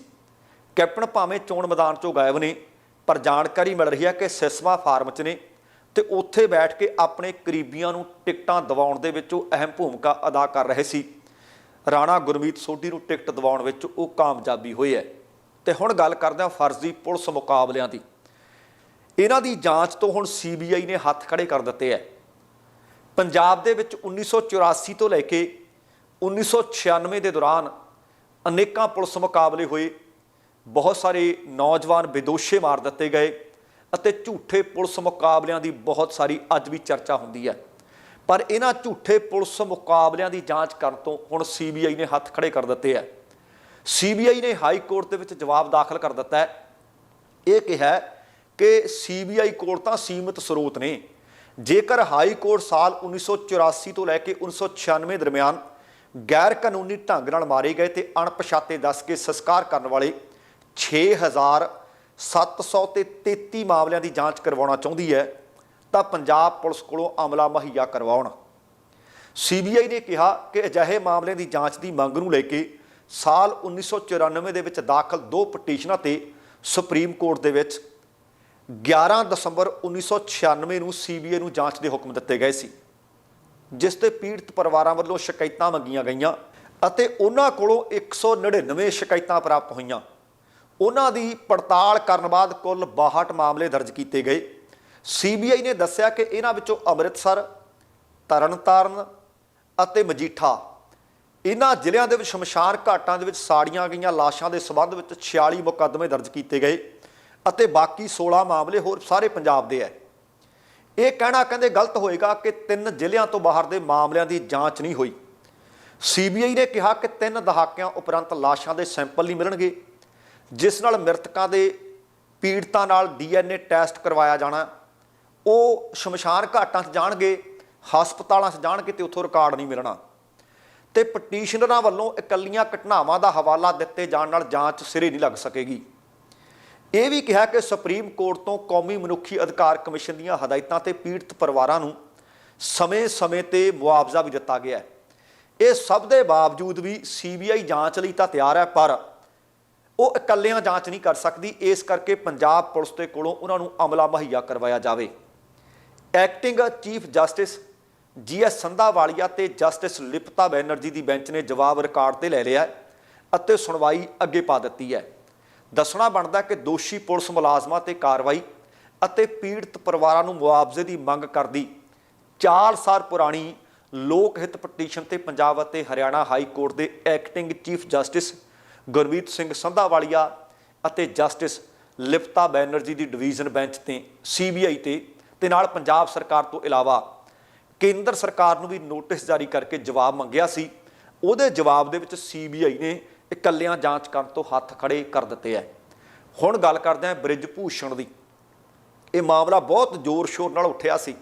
ਕੈਪਟਨ ਭਾਵੇਂ ਚੋਣ ਮੈਦਾਨ 'ਚੋਂ ਗਾਇਬ ਨੇ, ਪਰ ਜਾਣਕਾਰੀ ਮਿਲ ਰਹੀ ਹੈ ਕਿ ਸਿਸਮਾ ਫਾਰਮ 'ਚ ਨੇ ਤੇ ਉੱਥੇ ਬੈਠ ਕੇ ਆਪਣੇ ਕਰੀਬੀਆਂ ਨੂੰ ਟਿਕਟਾਂ ਦਿਵਾਉਣ ਦੇ ਵਿੱਚ ਉਹ ਅਹਿਮ ਭੂਮਿਕਾ ਅਦਾ ਕਰ ਰਹੇ ਸੀ। ਰਾਣਾ ਗੁਰਮੀਤ ਸੋਢੀ ਨੂੰ ਟਿਕਟ ਦਿਵਾਉਣ ਵਿੱਚ ਉਹ ਕਾਮਯਾਬੀ ਹੋਈ ਹੈ। ਤੇ ਹੁਣ ਗੱਲ ਕਰਦੇ ਹਾਂ ਫਰਜ਼ੀ ਪੁਲਿਸ ਮੁਕਾਬਲਿਆਂ ਦੀ। ਇਹਨਾਂ ਦੀ ਜਾਂਚ ਤੋਂ ਹੁਣ ਸੀਬੀਆਈ ਨੇ ਹੱਥ ਖੜੇ ਕਰ ਦਿੱਤੇ ਹੈ। ਪੰਜਾਬ ਦੇ ਵਿੱਚ 1984 ਤੋਂ ਲੈ ਕੇ 1996 ਦੇ ਦੌਰਾਨ ਅਨੇਕਾਂ ਪੁਲਿਸ ਮੁਕਾਬਲੇ ਹੋਏ। ਬਹੁਤ ਸਾਰੇ ਨੌਜਵਾਨ ਵਿਦੋਸ਼ੇ ਮਾਰ ਦਿੱਤੇ ਗਏ। ਅਤੇ ਝੂਠੇ ਪੁਲਿਸ ਮੁਕਾਬਲਿਆਂ ਦੀ ਬਹੁਤ ਸਾਰੀ ਅੱਜ ਵੀ ਚਰਚਾ ਹੁੰਦੀ ਹੈ। ਪਰ ਇਹਨਾਂ ਝੂਠੇ ਪੁਲਿਸ ਮੁਕਾਬਲਿਆਂ ਦੀ ਜਾਂਚ ਕਰਨ ਤੋਂ ਹੁਣ ਸੀਬੀਆਈ ਨੇ ਹੱਥ ਖੜੇ ਕਰ ਦਿੱਤੇ ਹੈ। ਸੀਬੀਆਈ ਨੇ ਹਾਈ ਕੋਰਟ ਦੇ ਵਿੱਚ ਜਵਾਬ ਦਾਖਲ ਕਰ ਦਿੱਤਾ ਹੈ। ਇਹ ਕਿਹਾ ਕਿ ਸੀਬੀਆਈ ਕੋਲ ਤਾਂ ਸੀਮਿਤ ਸਰੋਤ ਨੇ। ਜੇਕਰ ਹਾਈ ਕੋਰਟ ਸਾਲ 1984 ਤੋਂ ਲੈ ਕੇ 1996 ਦਰਮਿਆਨ ਗੈਰ ਕਾਨੂੰਨੀ ਢੰਗ ਨਾਲ ਮਾਰੇ ਗਏ ਤੇ ਅਣਪਛਾਤੇ ਦੱਸ ਕੇ ਸੰਸਕਾਰ ਕਰਨ ਵਾਲੇ 6700 ਤੇ 33 ਮਾਮਲਿਆਂ ਦੀ ਜਾਂਚ ਕਰਵਾਉਣਾ ਚਾਹੁੰਦੀ ਹੈ, ਤਾਂ ਪੰਜਾਬ ਪੁਲਿਸ ਕੋਲੋਂ ਅਮਲਾ ਮੁਹੱਈਆ ਕਰਵਾਉਣ। ਸੀਬੀਆਈ ਨੇ ਕਿਹਾ ਕਿ ਅਜਿਹੇ ਮਾਮਲਿਆਂ ਦੀ ਜਾਂਚ ਦੀ ਮੰਗ ਨੂੰ ਲੈ ਕੇ ਸਾਲ 1994 ਦੇ ਵਿੱਚ ਦਾਖਲ ਦੋ ਪਟੀਸ਼ਨਾਂ ਤੇ ਸੁਪਰੀਮ ਕੋਰਟ ਦੇ ਵਿੱਚ 11 ਦਸੰਬਰ 1996 ਨੂੰ ਸੀਬੀਆਈ ਨੂੰ ਜਾਂਚ ਦੇ ਹੁਕਮ ਦਿੱਤੇ ਗਏ ਸੀ, ਜਿਸ ਤੇ ਪੀੜਤ ਪਰਿਵਾਰਾਂ ਵੱਲੋਂ ਸ਼ਿਕਾਇਤਾਂ ਮੰਗੀਆਂ ਗਈਆਂ ਅਤੇ ਉਹਨਾਂ ਕੋਲੋਂ 199 ਸ਼ਿਕਾਇਤਾਂ ਪ੍ਰਾਪਤ ਹੋਈਆਂ। ਉਹਨਾਂ ਦੀ ਪੜਤਾਲ ਕਰਨ ਬਾਅਦ ਕੁੱਲ 62 ਮਾਮਲੇ ਦਰਜ ਕੀਤੇ ਗਏ। ਸੀਬੀਆਈ ਨੇ ਦੱਸਿਆ ਕਿ ਇਹਨਾਂ ਵਿੱਚੋਂ ਅੰਮ੍ਰਿਤਸਰ, ਤਰਨਤਾਰਨ ਅਤੇ ਮਜੀਠਾ, ਇਹਨਾਂ ਜ਼ਿਲ੍ਹਿਆਂ ਦੇ ਵਿੱਚ ਸ਼ਮਸ਼ਾਨ ਘਾਟਾਂ ਦੇ ਵਿੱਚ ਸਾੜੀਆਂ ਗਈਆਂ ਲਾਸ਼ਾਂ ਦੇ ਸਬੰਧ ਵਿੱਚ 46 ਮੁਕੱਦਮੇ ਦਰਜ ਕੀਤੇ ਗਏ ਅਤੇ ਬਾਕੀ 16 ਮਾਮਲੇ ਹੋਰ ਸਾਰੇ ਪੰਜਾਬ ਦੇ ਹੈ ਇਹ ਕਹਿਣਾ ਕਹਿੰਦੇ ਗਲਤ ਹੋਏਗਾ ਕਿ ਤਿੰਨ ਜ਼ਿਲ੍ਹਿਆਂ ਤੋਂ ਬਾਹਰ ਦੇ ਮਾਮਲਿਆਂ ਦੀ ਜਾਂਚ ਨਹੀਂ ਹੋਈ। ਸੀਬੀਆਈ ਨੇ ਕਿਹਾ ਕਿ ਤਿੰਨ ਦਹਾਕਿਆਂ ਉਪਰੰਤ ਲਾਸ਼ਾਂ ਦੇ ਸੈਂਪਲ ਨਹੀਂ ਮਿਲਣਗੇ। ਜਿਸ ਨਾਲ ਮ੍ਰਿਤਕਾਂ ਦੇ ਪੀੜਤਾਂ ਨਾਲ ਡੀਐਨਏ ਟੈਸਟ ਕਰਵਾਇਆ ਜਾਣਾ, ਉਹ ਸ਼ਮਸ਼ਾਨ ਘਾਟਾਂ 'ਚ ਜਾਣਗੇ, ਹਸਪਤਾਲਾਂ 'ਚ ਜਾਣਗੇ ਤੇ ਉੱਥੋਂ ਰਿਕਾਰਡ ਨਹੀਂ ਮਿਲਣਾ। ਤੇ ਪਟੀਸ਼ਨਰਾਂ ਵੱਲੋਂ ਇਕੱਲੀਆਂ ਘਟਨਾਵਾਂ ਦਾ ਹਵਾਲਾ ਦਿੱਤੇ ਜਾਣ ਨਾਲ ਜਾਂਚ ਸਿਰੇ ਨਹੀਂ ਲੱਗ ਸਕੇਗੀ। ਇਹ ਵੀ ਕਿਹਾ ਕਿ ਸੁਪਰੀਮ ਕੋਰਟ ਤੋਂ ਕੌਮੀ ਮਨੁੱਖੀ ਅਧਿਕਾਰ ਕਮਿਸ਼ਨ ਦੀਆਂ ਹਦਾਇਤਾਂ ਤੇ ਪੀੜਤ ਪਰਿਵਾਰਾਂ ਨੂੰ ਸਮੇਂ-ਸਮੇਂ ਤੇ ਮੁਆਵਜ਼ਾ ਵੀ ਦਿੱਤਾ ਗਿਆ ਹੈ। ਇਹ ਸਭ ਦੇ ਬਾਵਜੂਦ ਵੀ ਸੀਬੀਆਈ ਜਾਂਚ ਲਈ ਤਾਂ ਤਿਆਰ ਹੈ, ਪਰ ਉਹ ਇਕੱਲਿਆਂ ਜਾਂਚ ਨਹੀਂ ਕਰ ਸਕਦੀ, ਇਸ ਕਰਕੇ ਪੰਜਾਬ ਪੁਲਿਸ ਦੇ ਕੋਲੋਂ ਉਹਨਾਂ ਨੂੰ ਅਮਲਾ ਮੁਹੱਈਆ ਕਰਵਾਇਆ ਜਾਵੇ। Acting chief justice GS Sandhawalia ਤੇ ਜਸਟਿਸ ਲਿਪਤਾ ਬੈਨਰਜੀ ਦੀ ਬੈਂਚ ਨੇ ਜਵਾਬ ਰਿਕਾਰਡ ਤੇ ਲੈ ਲਿਆ ਅਤੇ ਸੁਣਵਾਈ ਅੱਗੇ ਪਾ ਦਿੱਤੀ ਹੈ। ਦੱਸਣਾ ਬਣਦਾ ਕਿ ਦੋਸ਼ੀ ਪੁਲਿਸ ਮੁਲਾਜ਼ਮਾਂ ਤੇ ਕਾਰਵਾਈ ਅਤੇ ਪੀੜਤ ਪਰਿਵਾਰਾਂ ਨੂੰ ਮੁਆਵਜ਼ੇ ਦੀ ਮੰਗ ਕਰਦੀ। 4 ਸਾਲ ਪੁਰਾਣੀ ਲੋਕ ਹਿੱਤ ਪਟੀਸ਼ਨ ਤੇ ਪੰਜਾਬ ਅਤੇ ਹਰਿਆਣਾ ਹਾਈ ਕੋਰਟ ਦੇ acting chief justice Gurmeet Singh Sandhawalia ਅਤੇ ਜਸਟਿਸ ਲਿਪਤਾ ਬੈਨਰਜੀ ਦੀ ਡਿਵੀਜ਼ਨ ਬੈਂਚ ਤੇ ਸੀਬੀਆਈ ਤੇ ਤੇ ਨਾਲ ਪੰਜਾਬ ਸਰਕਾਰ ਤੋਂ ਇਲਾਵਾ ਕੇਂਦਰ ਸਰਕਾਰ ਨੂੰ ਵੀ ਨੋਟਿਸ ਜਾਰੀ ਕਰਕੇ ਜਵਾਬ ਮੰਗਿਆ ਸੀ। ਉਹਦੇ ਜਵਾਬ ਦੇ ਵਿੱਚ ਸੀਬੀਆਈ ਨੇ ਇਕੱਲਿਆਂ ਜਾਂਚ ਕਰਨ ਤੋਂ ਹੱਥ ਖੜੇ ਕਰ ਦਿੱਤੇ ਹੈ ਹੁਣ ਗੱਲ ਕਰਦੇ ਹਾਂ ਬ੍ਰਿਜ ਭੂਸ਼ਣ ਦੀ। ਇਹ ਮਾਮਲਾ ਬਹੁਤ ਜ਼ੋਰ ਸ਼ੋਰ ਨਾਲ ਉੱਠਿਆ ਸੀ।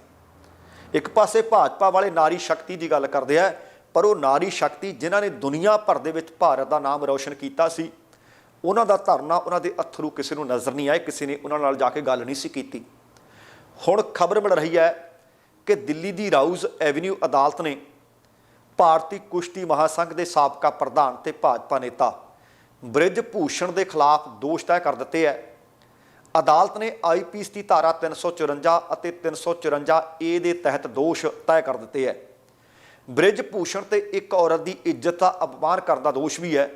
ਇੱਕ ਪਾਸੇ ਭਾਜਪਾ ਵਾਲੇ ਨਾਰੀ ਸ਼ਕਤੀ ਦੀ ਗੱਲ ਕਰਦੇ ਆ ਪਰ ਉਹ ਨਾਰੀ ਸ਼ਕਤੀ ਜਿਨ੍ਹਾਂ ਨੇ ਦੁਨੀਆ ਭਰ ਦੇ ਵਿੱਚ ਭਾਰਤ ਦਾ ਨਾਮ ਰੌਸ਼ਨ ਕੀਤਾ ਸੀ, ਉਹਨਾਂ ਦਾ ਧਰਨਾ ਉਹਨਾਂ ਦੇ ਅਥਰੂ ਕਿਸੇ ਨੂੰ ਨਜ਼ਰ ਨਹੀਂ ਆਏ, ਕਿਸੇ ਨੇ ਉਹਨਾਂ ਨਾਲ ਜਾ ਕੇ ਗੱਲ ਨਹੀਂ ਸੀ ਕੀਤੀ। ਹੁਣ ਖਬਰ ਮਿਲ ਰਹੀ ਹੈ ਕਿ ਦਿੱਲੀ ਦੀ ਰਾਊਜ਼ ਐਵਨਿਊ ਅਦਾਲਤ ਨੇ ਭਾਰਤੀ ਕੁਸ਼ਤੀ ਮਹਾਸੰਘ ਦੇ ਸਾਬਕਾ ਪ੍ਰਧਾਨ ਤੇ ਭਾਜਪਾ ਨੇਤਾ ਬ੍ਰਿਜ ਭੂਸ਼ਣ ਦੇ ਖਿਲਾਫ ਦੋਸ਼ ਤੈਅ ਕਰ ਦਿੱਤੇ ਹੈ। ਅਦਾਲਤ ਨੇ ਆਈਪੀਸੀ ਦੀ ਧਾਰਾ 354 ਅਤੇ 354 ਏ ਦੇ ਤਹਿਤ ਦੋਸ਼ ਤੈਅ ਕਰ ਦਿੱਤੇ ਹੈ। ਬ੍ਰਿਜ ਭੂਸ਼ਣ ਤੇ ਇੱਕ ਔਰਤ ਦੀ ਇੱਜ਼ਤ ਦਾ ਅਪਮਾਨ ਕਰਨ ਦਾ ਦੋਸ਼ ਵੀ ਹੈ।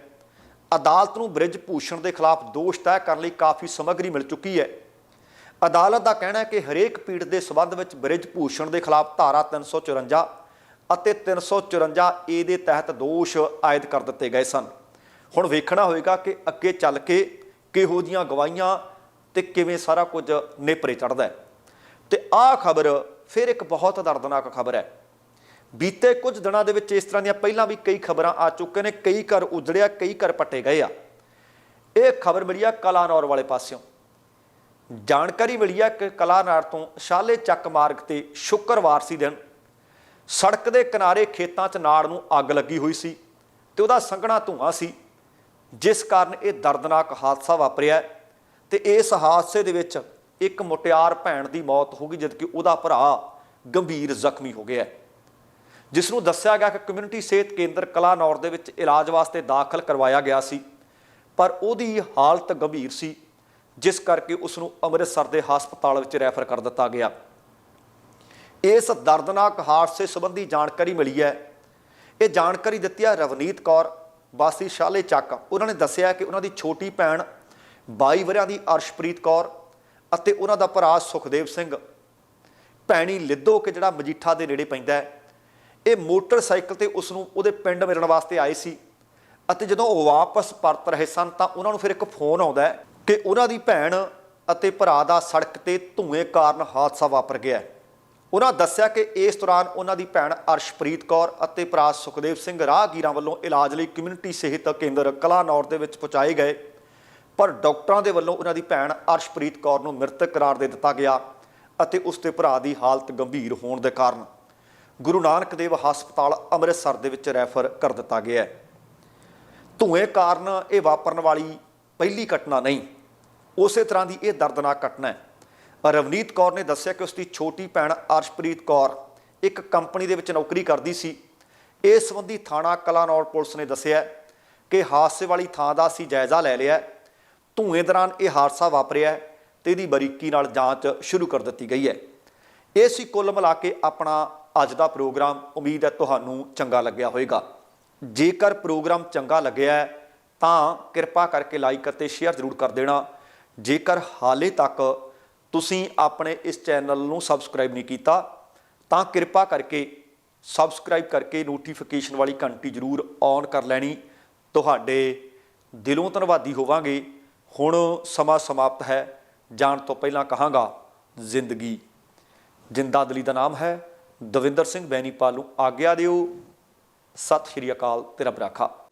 ਅਦਾਲਤ ਨੂੰ ਬ੍ਰਿਜ ਭੂਸ਼ਣ ਦੇ ਖਿਲਾਫ ਦੋਸ਼ ਤੈਅ ਕਰਨ ਲਈ ਕਾਫੀ ਸਮੱਗਰੀ ਮਿਲ ਚੁੱਕੀ ਹੈ। ਅਦਾਲਤ ਦਾ ਕਹਿਣਾ ਹੈ ਕਿ ਹਰੇਕ ਪੀੜਤ ਦੇ ਸਬੰਧ ਵਿੱਚ ਬ੍ਰਿਜ ਭੂਸ਼ਣ ਦੇ ਖਿਲਾਫ ਧਾਰਾ 354 ਅਤੇ 354 ਏ ਦੇ ਤਹਿਤ ਦੋਸ਼ ਆਇਦ ਕਰ ਦਿੱਤੇ ਗਏ ਸਨ। ਹੁਣ ਵੇਖਣਾ ਹੋਵੇਗਾ ਕਿ ਅੱਗੇ ਚੱਲ ਕੇ ਕਿਹੋ ਜੀਆਂ ਗਵਾਹੀਆਂ ਤੇ ਕਿਵੇਂ ਸਾਰਾ ਕੁਝ ਨੇਪਰੇ ਚੜਦਾ ਹੈ। ਤੇ ਆਹ ਖਬਰ ਫਿਰ ਇੱਕ ਬਹੁਤ ਦਰਦਨਾਕ ਖਬਰ ਹੈ। ਬੀਤੇ ਕੁਝ ਦਿਨਾਂ ਦੇ ਵਿੱਚ ਇਸ ਤਰ੍ਹਾਂ ਦੀਆਂ ਪਹਿਲਾਂ ਵੀ ਕਈ ਖਬਰਾਂ ਆ ਚੁੱਕੇ ਨੇ, ਕਈ ਘਰ ਉਜੜਿਆ, ਕਈ ਘਰ ਪੱਟੇ ਗਏ ਆ। ਇਹ ਖਬਰ ਮਿਲੀ ਆ ਕਲਾਨੌਰ ਵਾਲੇ ਪਾਸਿਓਂ। ਜਾਣਕਾਰੀ ਮਿਲੀ ਆ ਕਿ ਕਲਾਨੌਰ ਤੋਂ ਸ਼ਾਲੇ ਚੱਕ ਮਾਰਗ ਤੇ ਸ਼ੁੱਕਰਵਾਰ ਸੀ ਦਿਨ, ਸੜਕ ਦੇ ਕਿਨਾਰੇ ਖੇਤਾਂ 'ਚ ਨਾੜ ਨੂੰ ਅੱਗ ਲੱਗੀ ਹੋਈ ਸੀ ਤੇ ਉਹਦਾ ਸੰਘਣਾ ਧੂਆਂ ਸੀ, ਜਿਸ ਕਾਰਨ ਇਹ ਦਰਦਨਾਕ ਹਾਦਸਾ ਵਾਪਰਿਆ ਤੇ ਇਸ ਹਾਦਸੇ ਦੇ ਵਿੱਚ ਇੱਕ ਮੁਟਿਆਰ ਭੈਣ ਦੀ ਮੌਤ ਹੋ ਗਈ, ਜਦਕਿ ਉਹਦਾ ਭਰਾ ਗੰਭੀਰ ਜ਼ਖਮੀ ਹੋ ਗਿਆ ਜਿਸ ਨੂੰ ਦੱਸਿਆ ਗਿਆ ਕਿ ਕਮਿਊਨਿਟੀ ਸਿਹਤ ਕੇਂਦਰ ਕਲਾਨੌਰ ਦੇ ਵਿੱਚ ਇਲਾਜ ਵਾਸਤੇ ਦਾਖਲ ਕਰਵਾਇਆ ਗਿਆ ਸੀ, ਪਰ ਉਹਦੀ ਹਾਲਤ ਗੰਭੀਰ ਸੀ, ਜਿਸ ਕਰਕੇ ਉਸ ਨੂੰ ਅੰਮ੍ਰਿਤਸਰ ਦੇ ਹਸਪਤਾਲ ਵਿੱਚ ਰੈਫਰ ਕਰ ਦਿੱਤਾ ਗਿਆ। ਇਸ ਦਰਦਨਾਕ ਹਾਦਸੇ ਸੰਬੰਧੀ ਜਾਣਕਾਰੀ ਮਿਲੀ ਹੈ। ਇਹ ਜਾਣਕਾਰੀ ਦਿੱਤੀ ਹੈ ਰਵਨੀਤ ਕੌਰ, ਵਾਸੀ ਸ਼ਾਲੇ ਚੱਕ। ਉਹਨਾਂ ਨੇ ਦੱਸਿਆ ਕਿ ਉਹਨਾਂ ਦੀ ਛੋਟੀ ਭੈਣ 22 ਵਰਿਆਂ ਦੀ ਅਰਸ਼ਪ੍ਰੀਤ ਕੌਰ ਅਤੇ ਉਹਨਾਂ ਦਾ ਭਰਾ ਸੁਖਦੇਵ ਸਿੰਘ। ਭੈਣੀ ਲਿੱਦੋ ਕਿ ਜਿਹੜਾ ਮਜੀਠਾ ਦੇ ਨੇੜੇ ਪੈਂਦਾ ਹੈ। ਇਹ ਮੋਟਰਸਾਈਕਲ ਤੇ ਉਸ ਨੂੰ ਉਹਦੇ ਪਿੰਡ ਮਿਲਣ ਵਾਸਤੇ ਆਏ ਸੀ। ਅਤੇ ਜਦੋਂ ਉਹ ਵਾਪਸ ਪਰਤ ਰਹੇ ਸਨ ਤਾਂ ਉਹਨਾਂ ਨੂੰ ਫਿਰ ਇੱਕ ਫੋਨ ਆਉਂਦਾ ਕਿ ਉਹਨਾਂ ਦੀ ਭੈਣ ਅਤੇ ਭਰਾ ਦਾ ਸੜਕ ਤੇ ਧੂਏ ਕਾਰਨ ਹਾਦਸਾ ਵਾਪਰ ਗਿਆ ਉਹਨਾਂ ਦੱਸਿਆ ਕਿ ਇਸ ਦੌਰਾਨ ਉਹਨਾਂ ਦੀ ਭੈਣ ਅਰਸ਼ਪ੍ਰੀਤ ਕੌਰ ਅਤੇ ਭਰਾ ਸੁਖਦੇਵ ਸਿੰਘ ਰਾਹਗੀਰਾਂ ਵੱਲੋਂ ਇਲਾਜ ਲਈ ਕਮਿਊਨਿਟੀ ਸਿਹਤ ਕੇਂਦਰ ਕਲਾਨੌਰ ਦੇ ਵਿੱਚ ਪਹੁੰਚਾਏ ਗਏ। ਪਰ ਡਾਕਟਰਾਂ ਦੇ ਵੱਲੋਂ ਉਹਨਾਂ ਦੀ ਭੈਣ ਅਰਸ਼ਪ੍ਰੀਤ ਕੌਰ ਨੂੰ ਮ੍ਰਿਤਕ ਕਰਾਰ ਦੇ ਦਿੱਤਾ ਗਿਆ ਅਤੇ ਉਸ ਦੇ ਭਰਾ ਦੀ ਹਾਲਤ ਗੰਭੀਰ ਹੋਣ ਦੇ ਕਾਰਨ ਗੁਰੂ ਨਾਨਕ ਦੇਵ ਹਸਪਤਾਲ ਅੰਮ੍ਰਿਤਸਰ ਦੇ ਵਿੱਚ ਰੈਫਰ ਕਰ ਦਿੱਤਾ ਗਿਆ ਹੈ। ਧੂਏ ਕਾਰਨ ਇਹ ਵਾਪਰਨ ਵਾਲੀ ਪਹਿਲੀ ਘਟਨਾ ਨਹੀਂ, ਉਸੇ ਤਰ੍ਹਾਂ ਦੀ ਇਹ ਦਰਦਨਾਕ ਘਟਨਾ ਹੈ। ਰਵਨੀਤ ਕੌਰ ਨੇ ਦੱਸਿਆ ਕਿ ਉਸ ਦੀ ਛੋਟੀ ਭੈਣ ਅਰਸ਼ਪ੍ਰੀਤ ਕੌਰ ਇੱਕ ਕੰਪਨੀ ਦੇ ਵਿੱਚ ਨੌਕਰੀ ਕਰਦੀ ਸੀ। ਇਸ ਸੰਬੰਧੀ ਥਾਣਾ ਕਲਾਨੌਰ ਪੁਲਿਸ ਨੇ ਦੱਸਿਆ ਕਿ ਹਾਦਸੇ ਵਾਲੀ ਥਾਂ ਦਾ ਅਸੀਂ ਜਾਇਜ਼ਾ ਲੈ ਲਿਆ ਹੈ। ਧੂਏ ਦੌਰਾਨ ਇਹ ਹਾਦਸਾ ਵਾਪਰਿਆ ਹੈ ਤੇ ਇਹਦੀ ਬਰੀਕੀ ਨਾਲ ਜਾਂਚ ਸ਼ੁਰੂ ਕਰ ਦਿੱਤੀ ਗਈ ਹੈ। ਇਹ ਸੀ ਕੁੱਲ ਮਿਲਾ ਕੇ ਆਪਣਾ ਅੱਜ ਦਾ ਪ੍ਰੋਗਰਾਮ, ਉਮੀਦ ਹੈ ਤੁਹਾਨੂੰ ਚੰਗਾ ਲੱਗਿਆ ਹੋਵੇਗਾ। ਜੇਕਰ ਪ੍ਰੋਗਰਾਮ ਚੰਗਾ ਲੱਗਿਆ ਤਾਂ ਕਿਰਪਾ ਕਰਕੇ ਲਾਈਕ ਅਤੇ ਸ਼ੇਅਰ ਜ਼ਰੂਰ ਕਰ ਦੇਣਾ। ਜੇਕਰ ਹਾਲੇ ਤੱਕ ਤੁਸੀਂ ਆਪਣੇ ਇਸ ਚੈਨਲ ਨੂੰ ਸਬਸਕ੍ਰਾਈਬ ਨਹੀਂ ਕੀਤਾ, ਤਾਂ ਕਿਰਪਾ ਕਰਕੇ ਸਬਸਕ੍ਰਾਈਬ ਕਰਕੇ ਨੋਟੀਫਿਕੇਸ਼ਨ ਵਾਲੀ ਘੰਟੀ ਜ਼ਰੂਰ ਔਨ ਕਰ ਲੈਣੀ। ਤੁਹਾਡੇ ਦਿਲੋਂ ਧੰਨਵਾਦੀ ਹੋਵਾਂਗੇ। ਹੁਣ ਸਮਾਂ ਸਮਾਪਤ ਹੈ। ਜਾਣ ਤੋਂ ਪਹਿਲਾਂ ਕਹਾਂਗਾ, ਜ਼ਿੰਦਗੀ। ਜਿੰਦਾ ਦਲੀ ਦਾ ਨਾਮ ਹੈ ਦਵਿੰਦਰ ਸਿੰਘ ਬੈਣੀਪਾਲ ਨੂੰ ਆਗਿਆ ਦਿਓ। ਸਤਿ ਸ਼੍ਰੀ ਅਕਾਲ ਤੇ ਰੱਬ ਰਾਖਾ।